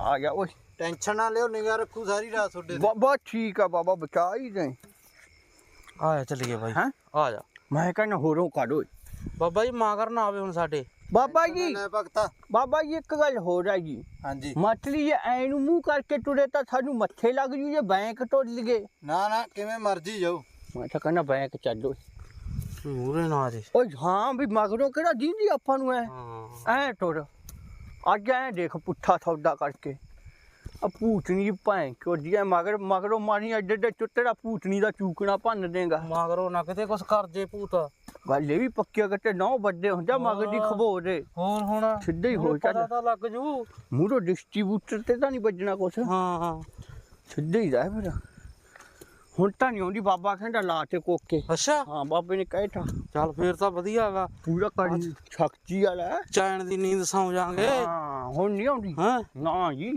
ਆ ਗਿਆ ਓਏ। ਟੈਨਸ਼ਨ ਨਾ ਲਿਓ ਨਿਗਾਹ ਰੱਖੂ ਸਾਰੀ ਰਾਤ ਤੁਹਾਡੇ ਤੇ। ਬ- ਬਸ ਠੀਕ ਆ ਬਾਬਾ ਬਚਾ ਹੀ ਦੇ ਆ ਜਾ ਚੱਲੀਏ ਬਾਈ। ਹੈਂ? ਆ ਜਾ। ਮੈਂ ਕਹਿੰਦਾ ਹੋਰੋਂ ਕੱਢ ਓਏ। ਬਾਬਾ ਜੀ ਮਾਗਰ ਨਾ ਆਵੇ ਹੁਣ ਸਾਡੇ। ਬਾਬਾ ਜੀ ਲੈ ਭਗਤਾ। ਬਾਬਾ ਜੀ ਇੱਕ ਗੱਲ ਹੋ ਰਹੀ ਜੀ। ਹਾਂਜੀ। ਮਤਲੀ ਜੇ ਐ ਨੂੰ ਮੂੰਹ ਕਰਕੇ ਟੁਰੇ ਤਾਂ ਸਾਨੂੰ ਮੱਥੇ ਲੱਗ ਜੂ ਜੇ ਬੈਂਕ ਟੁੱਟ ਲਗੇ ਨਾ ਨਾ ਕਿਵੇਂ ਮਰਜ਼ੀ ਜਾਓ। ਮੈਂ ਤਾਂ ਕਹਿੰਦਾ ਬੈਂਕ ਚੱਲੋ ਮੂਰੇ ਨਾ ਆ ਜੇ। ਓਏ ਹਾਂ ਵੀ ਮਗਰੋਂ ਕਿਹੜਾ ਦੀਂਦੀ ਆਪਾਂ ਨੂੰ ਐ। ਹਾਂ। ਐ ਟੁਰ। ਅੱਜ ਐ ਦੇਖ ਪੁੱਠਾ ਸੌਦਾ ਕਰਕੇ। ਆ ਭੂਤਨੀ ਭੈਂ ਮਗਰ ਮਗਰੋਂ ਮਾਰੀ ਐਡੇ ਐਡੇ ਚੁੱਟੜਾ ਭੂਤਨੀ ਦਾ ਚੂਕਣਾ ਭੰਨ ਦੇਗਾ। ਮਾਗਰੋ ਨਾ ਕਿਤੇ ਕੁਛ ਕਰ ਜੇ ਭੂਤ। ਗੱਲ ਇਹ ਵੀ ਪੱਕੀ ਗੱਟੇ ਨੌ ਵੱਡੇ ਹੁੰਦੇ ਮਗਰ ਦੀ। ਖਬੋ ਦੇ। ਹੋਰ ਹੁਣ ਸਿੱਧਾ ਹੀ ਹੋ ਹੁਣ ਪਤਾ ਚੱਲ ਤਾਂ ਲੱਗ ਜੂ। ਮੂਰੋ ਡਿਸਟ੍ਰੀਬਿਊਟਰ ਤੇ ਤਾਂ ਨਹੀਂ ਵੱਜਣਾ ਕੁਛ। ਹਾਂ ਹਾਂ। ਸਿੱਧਾ ਹੀ ਜਾ ਫਿਰ। ਹੁਣ ਤਾਂ ਨਹੀਂ ਆਉਂਦੀ ਬਾਬਾ ਕਹਿੰਦਾ ਲਾ ਤੇ ਕੋਕੇ। ਅੱਛਾ। ਹਾਂ ਬਾਬੇ ਨੇ ਕਹਿਤਾ। ਚੱਲ ਫੇਰ ਤਾਂ ਵਧੀਆ ਹੈਗਾ ਪੂਰਾ ਕਰੀ ਸ਼ਕਤੀ ਵਾਲਾ। ਚੈਨ ਦੀ ਨੀਂਦ ਸੌ ਜਾਾਂਗੇ ਹਾਂ ਹੁਣ ਨਹੀਂ ਆਉਂਦੀ। ਹਾਂ? ਨਾ ਜੀ।